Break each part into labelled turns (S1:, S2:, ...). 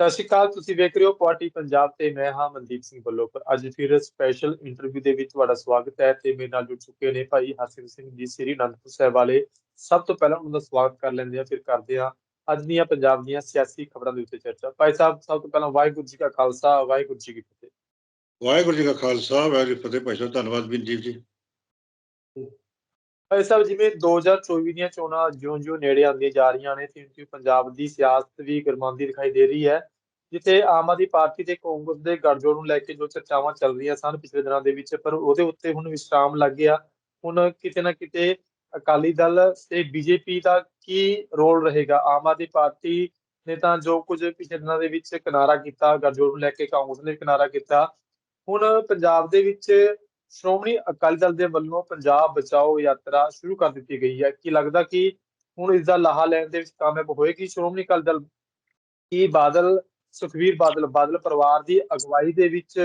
S1: ਸਤਿ ਸ਼੍ਰੀ ਅਕਾਲ, ਤੁਸੀਂ ਵੇਖ ਰਹੇ ਹੋ ਪਾਰਟੀ ਪੰਜਾਬ ਤੇ ਮੈਂ ਹਾਂ ਮਨਦੀਪ ਸਿੰਘ ਬੱਲੋਪਰ ਅੱਜ ਫਿਰ ਸਪੈਸ਼ਲ ਇੰਟਰਵਿਊ ਦੇ ਵਿੱਚ ਤੁਹਾਡਾ ਸਵਾਗਤ ਹੈ ਤੇ ਮੇਰੇ ਨਾਲ ਜੁੜ ਚੁੱਕੇ ਨੇ ਭਾਈ ਹਰਸਿੰਘ ਸਿੰਘ ਜੀ, ਸ੍ਰੀ ਅਨੰਦਪੁਰ ਸਾਹਿਬ ਵਾਲੇ। ਸਭ ਤੋਂ ਪਹਿਲਾਂ ਉਹਨਾਂ ਦਾ ਸਵਾਗਤ ਕਰ ਲੈਂਦੇ ਆ ਫਿਰ ਕਰਦੇ ਆ ਅੱਜ ਦੀਆਂ ਪੰਜਾਬ ਦੀਆਂ ਸਿਆਸੀ ਖਬਰਾਂ ਦੇ ਉੱਤੇ ਚਰਚਾ। ਭਾਈ ਸਾਹਿਬ, ਸਭ ਤੋਂ ਪਹਿਲਾਂ ਵਾਹਿਗੁਰੂ ਜੀ ਕਾ ਖਾਲਸਾ, ਵਾਹਿਗੁਰੂ ਜੀ ਕੀ ਫਤਿਹ।
S2: ਵਾਹਿਗੁਰੂ ਜੀ ਕਾ ਖਾਲਸਾ, ਵਾਹਿਗੁਰੂ ਫਤਿਹ, ਭਾਈ ਸਾਹਿਬ, ਧੰਨਵਾਦ ਬਿੰਦੀਪ ਜੀ।
S1: ਭਾਈ ਸਾਹਿਬ, ਜਿਵੇਂ 2024 ਦੀਆਂ ਚੋਣਾਂ ਜਿਉਂ-ਜਿਉਂ ਨੇੜੇ ਆਉਂਦੀਆਂ ਜਾ ਰਹੀਆਂ ਨੇ ਤਿਉਂ-ਤਿਉਂ ਪੰਜਾਬ ਦੀ ਸਿਆਸਤ ਵੀ ਗਰਮਾਉਂਦੀ ਦਿਖਾਈ ਦੇ ਰਹੀ ਹੈ, ਜਿੱਥੇ ਆਮ ਆਦਮੀ ਪਾਰਟੀ ਤੇ ਕਾਂਗਰਸ ਦੇ ਗੱਠਜੋੜ ਨੂੰ ਲੈ ਕੇ ਜੋ ਚਰਚਾਵਾਂ ਚੱਲ ਰਹੀਆਂ ਸਨ ਪਿਛਲੇ ਦਿਨਾਂ ਦੇ ਵਿੱਚ, ਪਰ ਉਹਦੇ ਉੱਤੇ ਹੁਣ ਵਿਸ਼ਰਾਮ ਲੱਗ ਗਿਆ। ਹੁਣ ਕਿਤੇ ਨਾ ਕਿਤੇ ਅਕਾਲੀ ਦਲ ਤੇ ਬੀਜੇਪੀ ਦਾ ਕੀ ਰੋਲ ਰਹੇਗਾ? ਆਮ ਆਦਮੀ ਪਾਰਟੀ ਨੇ ਤਾਂ ਜੋ ਕੁਝ ਪਿਛਲੇ ਦਿਨਾਂ ਦੇ ਵਿੱਚ ਕਿਨਾਰਾ ਕੀਤਾ, ਗੱਠਜੋੜ ਨੂੰ ਲੈ ਕੇ ਕਾਂਗਰਸ ਨੇ ਕਿਨਾਰਾ ਕੀਤਾ। ਹੁਣ ਪੰਜਾਬ ਦੇ ਵਿੱਚ ਸ਼੍ਰੋਮਣੀ ਅਕਾਲੀ ਦਲ ਦੇ ਵੱਲੋਂ ਪੰਜਾਬ ਬਚਾਓ ਯਾਤਰਾ ਸ਼ੁਰੂ ਕਰ ਦਿੱਤੀ ਗਈ ਹੈ। ਕੀ ਲੱਗਦਾ ਕਿ ਹੁਣ ਇਸ ਦਾ ਲਾਹਾ ਲੈਣ ਦੇ ਵਿੱਚ ਕਾਮਯਾਬ ਹੋਏਗੀ ਸ਼੍ਰੋਮਣੀ ਅਕਾਲੀ ਦਲ? ਕੀ ਬਾਦਲ, ਸੁਖਵੀਰ ਬਾਦਲ ਬਾਦਲ ਪਰਿਵਾਰ ਦੀ ਅਗਵਾਈ ਦੇ ਵਿੱਚ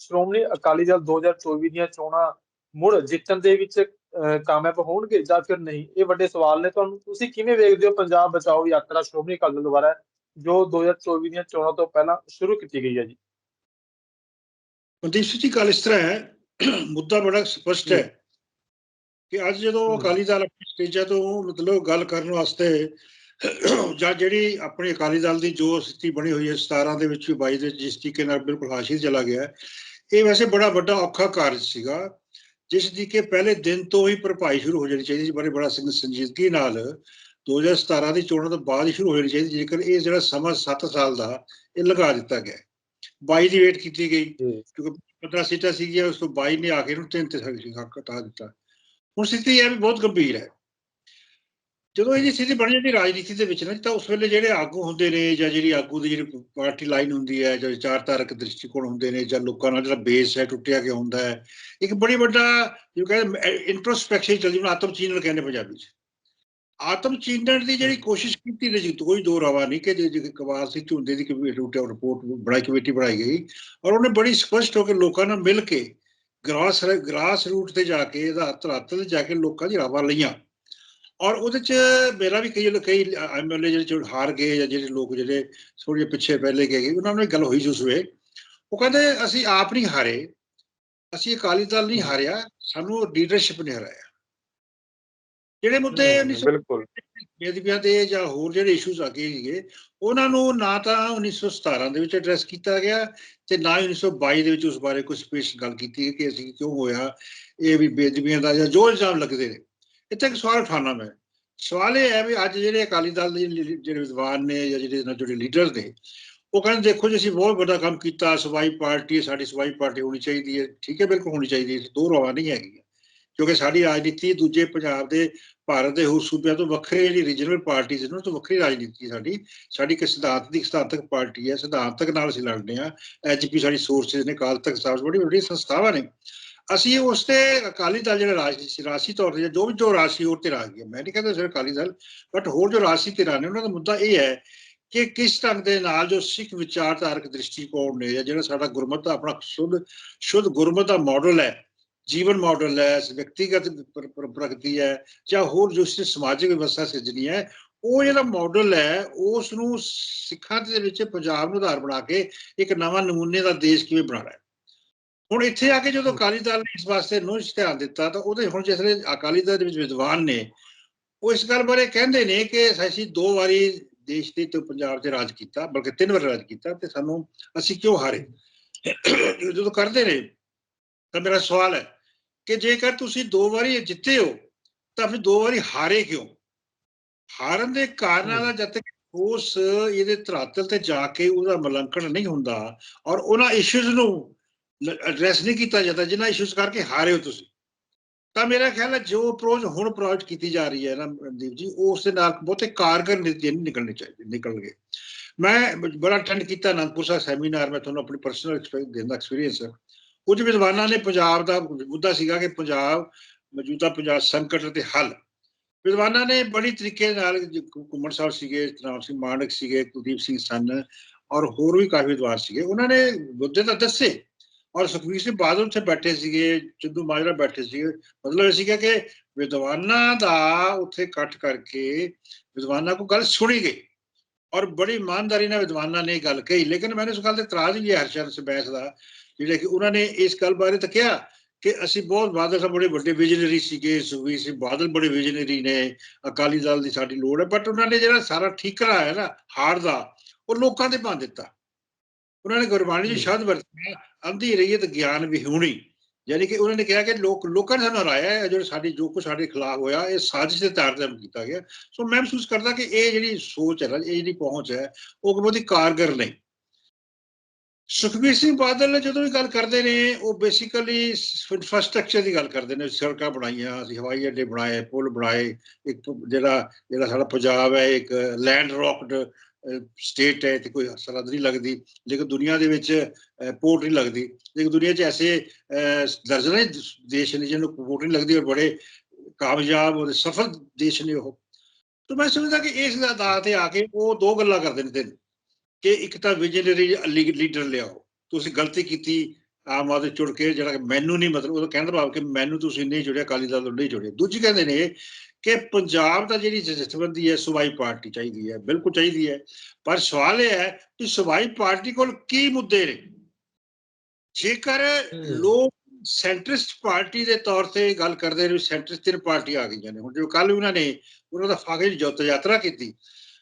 S1: ਸ਼੍ਰੋਮਣੀ ਅਕਾਲੀ ਦਲ 2024 ਦੀਆਂ ਚੋਣਾਂ ਮੁੜ ਜਿੱਤਣ ਦੇ ਵਿੱਚ ਕਾਮਯਾਬ ਹੋਣਗੇ ਜਾਂ ਫਿਰ ਨਹੀਂ? ਇਹ ਵੱਡੇ ਸਵਾਲ ਨੇ ਤੁਹਾਨੂੰ। ਤੁਸੀਂ ਕਿਵੇਂ ਵੇਖਦੇ ਹੋ ਪੰਜਾਬ ਬਚਾਓ ਯਾਤਰਾ ਸ਼੍ਰੋਮਣੀ ਅਕਾਲੀ ਦਲ ਦੁਆਰਾ, ਜੋ 2024 ਦੀਆਂ ਚੋਣਾਂ ਤੋਂ ਪਹਿਲਾਂ ਸ਼ੁਰੂ ਕੀਤੀ ਗਈ ਹੈ ਜੀ?
S2: ਮਨਦੀਪ ਸਿੰਘ ਜੀ, ਗੱਲ ਇਸ ਤਰ੍ਹਾਂ ਹੈ ਮੁੱਦਾ ਬੜਾ ਸਪਸ਼ਟ ਹੈ ਕਿ ਅੱਜ ਜਦੋਂ। ਅਕਾਲੀ ਦਲ ਆਪਣੀ ਸਟੇਜਾਂ ਤੋਂ ਮਤਲਬ ਗੱਲ ਕਰਨ ਵਾਸਤੇ ਜਾਂ ਜਿਹੜੀ ਆਪਣੀ ਅਕਾਲੀ ਦਲ ਦੀ ਜੋ ਸਥਿਤੀ ਬਣੀ ਹੋਈ ਹੈ 17 ਦੇ ਵਿੱਚ ਵੀ 22 ਦੇ ਜਿਸ ਤਰੀਕੇ ਨਾਲ ਬਿਲਕੁਲ ਹਾਸ਼ੀ ਚਲਾ ਗਿਆ ਇਹ ਵੈਸੇ ਬੜਾ ਵੱਡਾ ਔਖਾ ਕਾਰਜ ਸੀਗਾ ਜਿਸ ਦੀ ਕਿ ਪਹਿਲੇ ਦਿਨ ਤੋਂ ਹੀ ਭਰਪਾਈ ਸ਼ੁਰੂ ਹੋ ਜਾਣੀ ਚਾਹੀਦੀ ਸੀ ਬੜੇ ਬੜਾ ਸੰਗ- ਸੰਜੀਦਗੀ ਨਾਲ 2017 ਦੀ ਚੋਣਾਂ ਤੋਂ ਬਾਅਦ ਹੀ ਸ਼ੁਰੂ ਹੋ ਜਾਣੀ ਚਾਹੀਦੀ ਜੇਕਰ ਇਹ ਜਿਹੜਾ ਸਮਾਂ 7 ਸਾਲ ਦਾ ਇਹ ਲਗਾ ਦਿੱਤਾ ਗਿਆ ਹੈ। 22 ਦੀ ਵੇਟ ਕੀਤੀ ਗਈ ਕਿਉਂਕਿ 15 ਸੀਟਾਂ ਸੀਗੀਆਂ, ਉਸ ਤੋਂ 22 ਨੇ ਆ ਕੇ ਇਹਨੂੰ ਤਿੰਨ ਤੇ ਹੱਕ ਹਟਾ ਦਿੱਤਾ। ਹੁਣ ਸਥਿਤੀ ਇਹ ਵੀ ਬਹੁਤ ਗੰਭੀਰ ਹੈ। ਜਦੋਂ ਇਹਦੀ ਸਥਿਤੀ ਬਣ ਜਾਂਦੀ ਰਾਜਨੀਤੀ ਦੇ ਵਿੱਚ ਨਾ, ਤਾਂ ਉਸ ਵੇਲੇ ਜਿਹੜੇ ਆਗੂ ਹੁੰਦੇ ਨੇ ਜਾਂ ਜਿਹੜੀ ਆਗੂ ਦੀ ਜਿਹੜੀ ਪਾਰਟੀ ਲਾਈਨ ਹੁੰਦੀ ਹੈ ਜਾਂ ਵਿਚਾਰਧਾਰਕ ਦ੍ਰਿਸ਼ਟੀਕੋਣ ਹੁੰਦੇ ਨੇ ਜਾਂ ਲੋਕਾਂ ਨਾਲ ਜਿਹੜਾ ਬੇਸ ਹੈ, ਟੁੱਟਿਆ ਗਿਆ ਹੁੰਦਾ ਹੈ, ਇੱਕ ਬੜੀ ਵੱਡਾ, ਜੋ ਕਹਿੰਦੇ ਇੰਟਰੋਸਪੈਕਸ਼ਨ ਚੱਲਦੀ ਹੁਣ ਆਤਮ ਚੀਨਣ ਕਹਿੰਦੇ ਪੰਜਾਬੀ ਚ। ਆਤਮ ਚੀਨਣ ਦੀ ਜਿਹੜੀ ਕੋਸ਼ਿਸ਼ ਕੀਤੀ ਨੇ ਜੀ ਕੋਈ ਦੋ ਰਵਾ ਨਹੀਂ ਕਿ ਜੇ ਕਵਾਲ ਸੀ ਝੁੰਦੇ ਦੀ ਰਿਪੋਰਟ ਬਣਾਈ ਕਮੇਟੀ ਬਣਾਈ ਗਈ। ਔਰ ਉਹਨੇ ਬੜੀ ਸਪਸ਼ਟ ਹੋ ਕੇ ਲੋਕਾਂ ਨਾਲ ਮਿਲ ਕੇ ਗ੍ਰਾਸ ਗ੍ਰਾਸ ਰੂਟ ਤੇ ਜਾ ਕੇ ਇਹਦਾ ਧਰਾਤਲ ਤੇ ਜਾ ਕੇ ਲੋਕਾਂ ਦੀ ਰਾਵਾਂ ਲਈਆਂ। ਔਰ ਉਹਦੇ ਚ ਮੇਰਾ ਵੀ ਕਈ ਕਈ ਐਮਐਲਏ ਜਿਹੜੇ ਜਿਹੜੇ ਹਾਰ ਗਏ ਜਾਂ ਜਿਹੜੇ ਲੋਕ ਜਿਹੜੇ ਥੋੜੇ ਪਿੱਛੇ ਪਹਿਲੇ ਗਏ ਗਏ, ਉਹਨਾਂ ਨਾਲ ਗੱਲ ਹੋਈ ਸੀ ਉਸ ਵੇ ਉਹ ਕਹਿੰਦੇ ਅਸੀਂ ਆਪ ਨਹੀਂ ਹਾਰੇ ਅਸੀਂ ਅਕਾਲੀ ਦਲ ਨਹੀਂ ਹਾਰਿਆ ਸਾਨੂੰ ਲੀਡਰਸ਼ਿਪ ਨੇ ਹਰਾਇਆ। ਜਿਹੜੇ ਮੁੱਦੇ 1900
S1: ਬਿਲਕੁਲ।
S2: ਬੇਦਬੀਆਂ ਦੇ ਜਾਂ ਹੋਰ ਜਿਹੜੇ ਇਸ਼ੂਜ਼ ਅੱਗੇ ਸੀਗੇ ਉਹਨਾਂ ਨੂੰ ਨਾ ਤਾਂ 1917 ਦੇ ਵਿੱਚ ਐਡਰੈਸ ਕੀਤਾ ਗਿਆ ਤੇ ਨਾ ਹੀ 1922 ਦੇ ਵਿੱਚ ਉਸ ਬਾਰੇ ਕੋਈ ਸਪੈਸ਼ਲ ਗੱਲ ਕੀਤੀ ਕਿ ਅਸੀਂ ਕਿਉਂ ਹੋਇਆ ਇਹ ਵੀ ਬੇਦਬੀਆਂ ਦਾ ਜਾਂ ਜੋ ਇਲਜ਼ਾਮ ਲੱਗਦੇ ਨੇ। ਇੱਥੇ ਇੱਕ ਸਵਾਲ ਉਠਾਉਣਾ ਮੈਂ। ਸਵਾਲ ਇਹ ਹੈ ਵੀ ਅੱਜ ਜਿਹੜੇ ਅਕਾਲੀ ਦਲ ਦੇ ਜਿਹੜੇ ਵਿਦਵਾਨ ਨੇ ਜਾਂ ਜਿਹੜੇ ਇਹਨਾਂ ਜਿਹੜੇ ਲੀਡਰ ਨੇ ਉਹ ਕਹਿੰਦੇ ਦੇਖੋ ਜੀ ਅਸੀਂ ਬਹੁਤ ਵੱਡਾ ਕੰਮ ਕੀਤਾ ਸਵਾਈ ਪਾਰਟੀ ਸਾਡੀ ਸਵਾਈ ਪਾਰਟੀ ਹੋਣੀ ਚਾਹੀਦੀ ਹੈ। ਠੀਕ ਹੈ ਬਿਲਕੁਲ ਹੋਣੀ ਚਾਹੀਦੀ ਹੈ ਦੋ ਰਵਾ ਨਹੀਂ ਹੈਗੀ ਕਿਉਂਕਿ ਸਾਡੀ ਰਾਜਨੀਤੀ ਦੂਜੇ ਪੰਜਾਬ ਦੇ, ਭਾਰਤ ਦੇ ਹੋਰ ਸੂਬਿਆਂ ਤੋਂ ਵੱਖਰੇ ਜਿਹੜੀ ਰੀਜਨਲ ਪਾਰਟੀਆਂ ਨੇ ਉਹਨਾਂ ਤੋਂ ਵੱਖਰੀ ਰਾਜਨੀਤੀ ਹੈ ਸਾਡੀ। ਸਾਡੀ ਇੱਕ ਸਿਧਾਂਤ ਦੀ ਸਿਧਾਂਤਕ ਪਾਰਟੀ ਹੈ, ਸਿਧਾਂਤਕ ਨਾਲ ਅਸੀਂ ਲੜਦੇ ਹਾਂ। ਐਚਪੀ ਸਾਡੀ ਸੋਰਸਿਸ ਨੇ ਕਾਲ ਤੱਕ ਸਾਹਿਬ, ਬੜੀ ਵੱਡੀ ਸੰਸਥਾਵਾਂ ਨੇ। ਅਸੀਂ ਉਸ ਤੇ ਅਕਾਲੀ ਦਲ ਜਿਹੜਾ ਰਾਜਨੀਤੀ ਰਾਸ਼ੀ ਤੌਰ ਤੇ ਜੋ ਵੀ, ਜੋ ਰਾਸ਼ੀ ਹੋਰ ਤੇ ਆ ਗਿਆ। ਮੈਂ ਨਹੀਂ ਕਹਿੰਦਾ ਸਿਰਫ ਅਕਾਲੀ ਦਲ ਬਟ ਹੋਰ ਜੋ ਰਾਸ਼ੀ ਤੇ ਨੇ, ਉਹਨਾਂ ਦਾ ਮੁੱਦਾ ਇਹ ਹੈ ਕਿ ਕਿਸ ਢੰਗ ਦੇ ਨਾਲ ਜੋ ਸਿੱਖ ਵਿਚਾਰਧਾਰਕ ਦ੍ਰਿਸ਼ਟੀਕੋਣ ਨੇ ਜਾਂ ਜਿਹੜਾ ਸਾਡਾ ਗੁਰਮਤ ਦਾ ਆਪਣਾ ਸ਼ੁੱਧ ਸ਼ੁੱਧ ਗੁਰਮਤ ਦਾ ਮਾਡਲ ਹੈ ਜੀਵਨ ਮਾਡਲ ਹੈ ਵਿਅਕਤੀਗਤ ਪ੍ਰਗਤੀ ਹੈ, ਜਾਂ ਹੋਰ ਜੋ ਸਮਾਜਿਕ ਵਿਵਸਥਾ ਸਿਰਜਣੀ ਹੈ, ਉਹ ਜਿਹੜਾ ਮਾਡਲ ਹੈ ਉਸ ਨੂੰ ਸਿੱਖਾਂ ਦੇ ਵਿੱਚ ਪੰਜਾਬ ਨੂੰ ਆਧਾਰ ਬਣਾ ਕੇ ਇੱਕ ਨਵਾਂ ਨਮੂਨੇ ਦਾ ਦੇਸ਼ ਕਿਵੇਂ ਬਣਾਉਣਾ ਹੈ। ਹੁਣ ਇੱਥੇ ਆ ਕੇ ਜਦੋਂ ਅਕਾਲੀ ਦਲ ਨੇ ਇਸ ਵਾਸਤੇ ਨੂੰ ਧਿਆਨ ਦਿੱਤਾ, ਤਾਂ ਉਹਦੇ ਹੁਣ ਜਿਸ ਵੇਲੇ ਅਕਾਲੀ ਦਲ ਦੇ ਵਿੱਚ ਵਿਦਵਾਨ ਨੇ, ਉਹ ਇਸ ਗੱਲ ਬਾਰੇ ਕਹਿੰਦੇ ਨੇ ਕਿ ਅਸੀਂ ਦੋ ਵਾਰੀ ਦੇਸ਼ ਦੇ ਤੇ ਪੰਜਾਬ 'ਚ ਰਾਜ ਕੀਤਾ, ਬਲਕਿ ਤਿੰਨ ਵਾਰ ਰਾਜ ਕੀਤਾ ਤੇ ਸਾਨੂੰ ਅਸੀਂ ਕਿਉਂ ਹਾਰੇ? ਜਦੋਂ ਕਰਦੇ ਨੇ, ਤਾਂ ਮੇਰਾ ਸਵਾਲ ਹੈ ਕਿ ਜੇਕਰ ਤੁਸੀਂ ਦੋ ਵਾਰੀ ਜਿੱਤੇ ਹੋ ਤਾਂ ਫਿਰ ਦੋ ਵਾਰੀ ਹਾਰੇ ਕਿਉਂ? ਹਾਰਨ ਦੇ ਕਾਰਨਾਂ ਦਾ ਜਦ ਤੱਕ ਉਸ ਇਹਦੇ ਧਰਾਤਲ ਤੇ ਜਾ ਕੇ ਉਹਦਾ ਮਲੰਕਣ ਨਹੀਂ ਹੁੰਦਾ ਔਰ ਉਹਨਾਂ ਇਸ਼ੂਜ਼ ਨੂੰ ਐਡਰੈਸ ਨਹੀਂ ਕੀਤਾ ਜਾਂਦਾ ਜਿਨ੍ਹਾਂ ਇਸ਼ੂਜ਼ ਕਰਕੇ ਹਾਰੇ ਹੋ ਤੁਸੀਂ ਤਾਂ ਮੇਰਾ ਖਿਆਲ ਹੈ ਜੋ ਅਪਰੋਚ ਹੁਣ ਅਪਰੋਚ ਕੀਤੀ ਜਾ ਰਹੀ ਹੈ ਨਾ ਰਣਦੀਪ ਜੀ ਉਸ ਦੇ ਨਾਲ ਬਹੁਤੇ ਕਾਰਗਰ ਨਤੀਜੇ ਨਹੀਂ ਨਿਕਲਣੇ ਚਾਹੀਦੇ ਨਿਕਲਣਗੇ। ਮੈਂ ਬੜਾ ਅਟੈਂਡ ਕੀਤਾ ਅਨੰਦਪੁਰ ਸਾਹਿਬ ਸੈਮੀਨਾਰ ਮੈਂ ਤੁਹਾਨੂੰ ਆਪਣੀ ਪਰਸਨਲ ਐਕਸਪੀਰੀਅੰਸ ਦੇਣ ਦਾ ਐਕਸਪੀਰੀਅੰਸ ਹੈ ਕੁਝ ਵਿਦਵਾਨਾਂ ਨੇ ਪੰਜਾਬ ਦਾ ਮੁੱਦਾ ਸੀਗਾ ਕਿ ਪੰਜਾਬ ਮੌਜੂਦਾ ਪੰਜਾਬ ਸੰਕਟ ਅਤੇ ਹੱਲ। ਵਿਦਵਾਨਾਂ ਨੇ ਬੜੀ ਤਰੀਕੇ ਨਾਲ ਜ- ਘੁੰਮਣ ਸਾਹਿਬ ਸੀਗੇ ਤਨਾਮ ਸਿੰਘ ਮਾਨਕ ਸੀਗੇ, ਕੁਲਦੀਪ ਸਿੰਘ ਸੰਨ ਔਰ ਹੋਰ ਵੀ ਕਾਫੀ ਵਿਦਵਾਨ ਸੀਗੇ। ਉਹਨਾਂ ਨੇ ਮੁੱਦੇ ਤਾਂ ਦੱਸੇ ਔਰ ਸੁਖਬੀਰ ਸਿੰਘ ਬਾਦਲ ਉੱਥੇ ਬੈਠੇ ਸੀਗੇ, ਚੰਦੂ ਮਾਜਰਾ ਬੈਠੇ ਸੀਗੇ। ਮਤਲਬ ਇਹ ਸੀਗਾ ਕਿ ਵਿਦਵਾਨਾਂ ਦਾ ਉੱਥੇ ਇਕੱਠ ਕਰਕੇ ਵਿਦਵਾਨਾਂ ਕੋ ਗੱਲ ਸੁਣੀ ਗਈ ਔਰ ਬੜੀ ਇਮਾਨਦਾਰੀ ਨਾਲ ਵਿਦਵਾਨਾਂ ਨੇ ਗੱਲ ਕਹੀ। ਲੇਕਿਨ ਮੈਨੂੰ ਇਸ ਗੱਲ ਤੇ ਇਤਰਾਜ਼ ਵੀ ਹੈ ਹਰਸ਼ਰ ਸਬੈਸ ਦਾ ਜਿਹੜੇ ਕਿ ਉਹਨਾਂ ਨੇ ਇਸ ਗੱਲ ਬਾਰੇ ਤਾਂ ਕਿਹਾ ਕਿ ਅਸੀਂ ਬਹੁਤ ਬਾਦਲ ਸਾਹਿਬ ਬੜੇ ਵੱਡੇ ਵਿਜ਼ਨਰੀ ਸੀਗੇ ਸੁਖਬੀਰ ਸਿੰਘ ਬਾਦਲ ਬੜੇ ਵਿਜ਼ਨਰੀ ਨੇ ਅਕਾਲੀ ਦਲ ਦੀ ਸਾਡੀ ਲੋੜ ਹੈ ਬਟ ਉਹਨਾਂ ਨੇ ਜਿਹੜਾ ਸਾਰਾ ਠੀਕਰਾ ਹੈ ਨਾ ਹਾਰ ਦਾ ਉਹ ਲੋਕਾਂ ਦੇ ਭੰਨ ਦਿੱਤਾ। ਉਹਨਾਂ ਨੇ ਗੁਰਬਾਣੀ ਦੀ। ਸ਼ਬਦ ਵਰਤਿਆ ਅੰਧੀ ਰਹੀਤ ਗਿਆਨ ਵਿਹੂਣੀ ਯਾਨੀ ਕਿ ਉਹਨਾਂ ਨੇ ਕਿਹਾ ਕਿ ਲੋਕ ਲੋਕਾਂ ਨੇ ਸਾਨੂੰ ਹਰਾਇਆ ਹੈ ਜੋ ਸਾਡੀ ਜੋ ਕੁਛ ਸਾਡੇ ਖਿਲਾਫ ਹੋਇਆ ਇਹ ਸਾਜ਼ਿਸ਼ ਦੇ ਤੌਰ ਤੇ ਕੀਤਾ ਗਿਆ। ਸੋ ਮੈਂ ਮਹਿਸੂਸ ਕਰਦਾ ਕਿ ਇਹ ਜਿਹੜੀ ਸੋਚ ਹੈ ਇਹ ਜਿਹੜੀ ਪਹੁੰਚ ਹੈ ਉਹ ਬਹੁਤੀ ਕਾਰਗਰ ਨਹੀਂ। ਸੁਖਬੀਰ ਸਿੰਘ ਬਾਦਲ ਜਦੋਂ ਵੀ ਗੱਲ ਕਰਦੇ ਨੇ, ਉਹ ਬੇਸਿਕਲੀ ਇਨਫਰਾਸਟ੍ਰਕਚਰ ਦੀ ਗੱਲ ਕਰਦੇ ਨੇ, ਸੜਕਾਂ ਬਣਾਈਆਂ, ਅਸੀਂ ਹਵਾਈ ਅੱਡੇ ਬਣਾਏ, ਪੁਲ ਬਣਾਏ, ਇੱਕ ਜਿਹੜਾ ਜਿਹੜਾ ਸਾਡਾ ਪੰਜਾਬ ਹੈ, ਇੱਕ ਲੈਂਡ ਰੌਕਡ ਸਟੇਟ ਹੈ, ਤੇ ਕੋਈ ਸਰਹੱਦ ਨਹੀਂ ਲੱਗਦੀ, ਲੇਕਿਨ ਦੁਨੀਆ ਦੇ ਵਿੱਚ ਪੋਰਟ ਨਹੀਂ ਲੱਗਦੀ, ਲੇਕਿਨ ਦੁਨੀਆ 'ਚ ਐਸੇ ਦਰਜਨਾਂ ਦੇਸ਼ ਨੇ ਜਿਹਨੂੰ ਪੋਰਟ ਨਹੀਂ ਲੱਗਦੀ, ਔਰ ਬੜੇ ਕਾਮਯਾਬ ਔਰ ਸਫਲ ਦੇਸ਼ ਨੇ ਉਹ। ਤਾਂ ਮੈਂ ਸਮਝਦਾ ਕਿ ਇਸ ਆਧਾਰ ਤੇ ਆ ਕੇ ਉਹ ਦੋ ਗੱਲਾਂ ਕਰਦੇ ਨੇ ਤਿੰਨ। ਕਿ ਇੱਕ ਤਾਂ ਵਿਜਨਰੀ ਲੀਡਰ ਲਿਆਓ ਤੁਸੀਂ ਗਲਤੀ ਕੀਤੀ ਆਮ ਆਦਮੀ ਚੁੜ ਕੇ ਜਿਹੜਾ ਮੈਨੂੰ ਨਹੀਂ ਮਤਲਬ ਉਹ ਕਹਿਣ ਦਾ ਭਾਵ ਕਿ ਮੈਨੂੰ ਤੁਸੀਂ ਨਹੀਂ ਜੁੜਿਆ ਅਕਾਲੀ ਦਲ ਨੂੰ ਨਹੀਂ ਜੁੜਿਆ। ਦੂਜੀ ਕਹਿੰਦੇ ਨੇ ਕਿ ਪੰਜਾਬ ਦਾ ਜਿਹੜੀ ਜਥੇਬੰਦੀ ਹੈ ਸੁਬਾਈ ਪਾਰਟੀ ਚਾਹੀਦੀ ਹੈ ਬਿਲਕੁਲ ਚਾਹੀਦੀ ਹੈ। ਪਰ ਸਵਾਲ ਇਹ ਹੈ ਕਿ ਸੁਬਾਈ ਪਾਰਟੀ ਕੋਲ ਕੀ ਮੁੱਦੇ ਨੇ? ਜੇਕਰ। ਲੋਕ ਸੈਂਟਰਿਸਟ ਪਾਰਟੀ ਦੇ ਤੌਰ ਤੇ ਗੱਲ ਕਰਦੇ ਨੇ ਸੈਂਟਰਿਸਟ ਤਿੰਨ ਪਾਰਟੀ ਆ ਗਈਆਂ ਨੇ। ਹੁਣ ਜੋ ਕੱਲ ਉਹਨਾਂ ਨੇ ਉਹਨਾਂ ਦਾ ਫਾਗੇ ਜੋਤ ਯਾਤਰਾ ਕੀਤੀ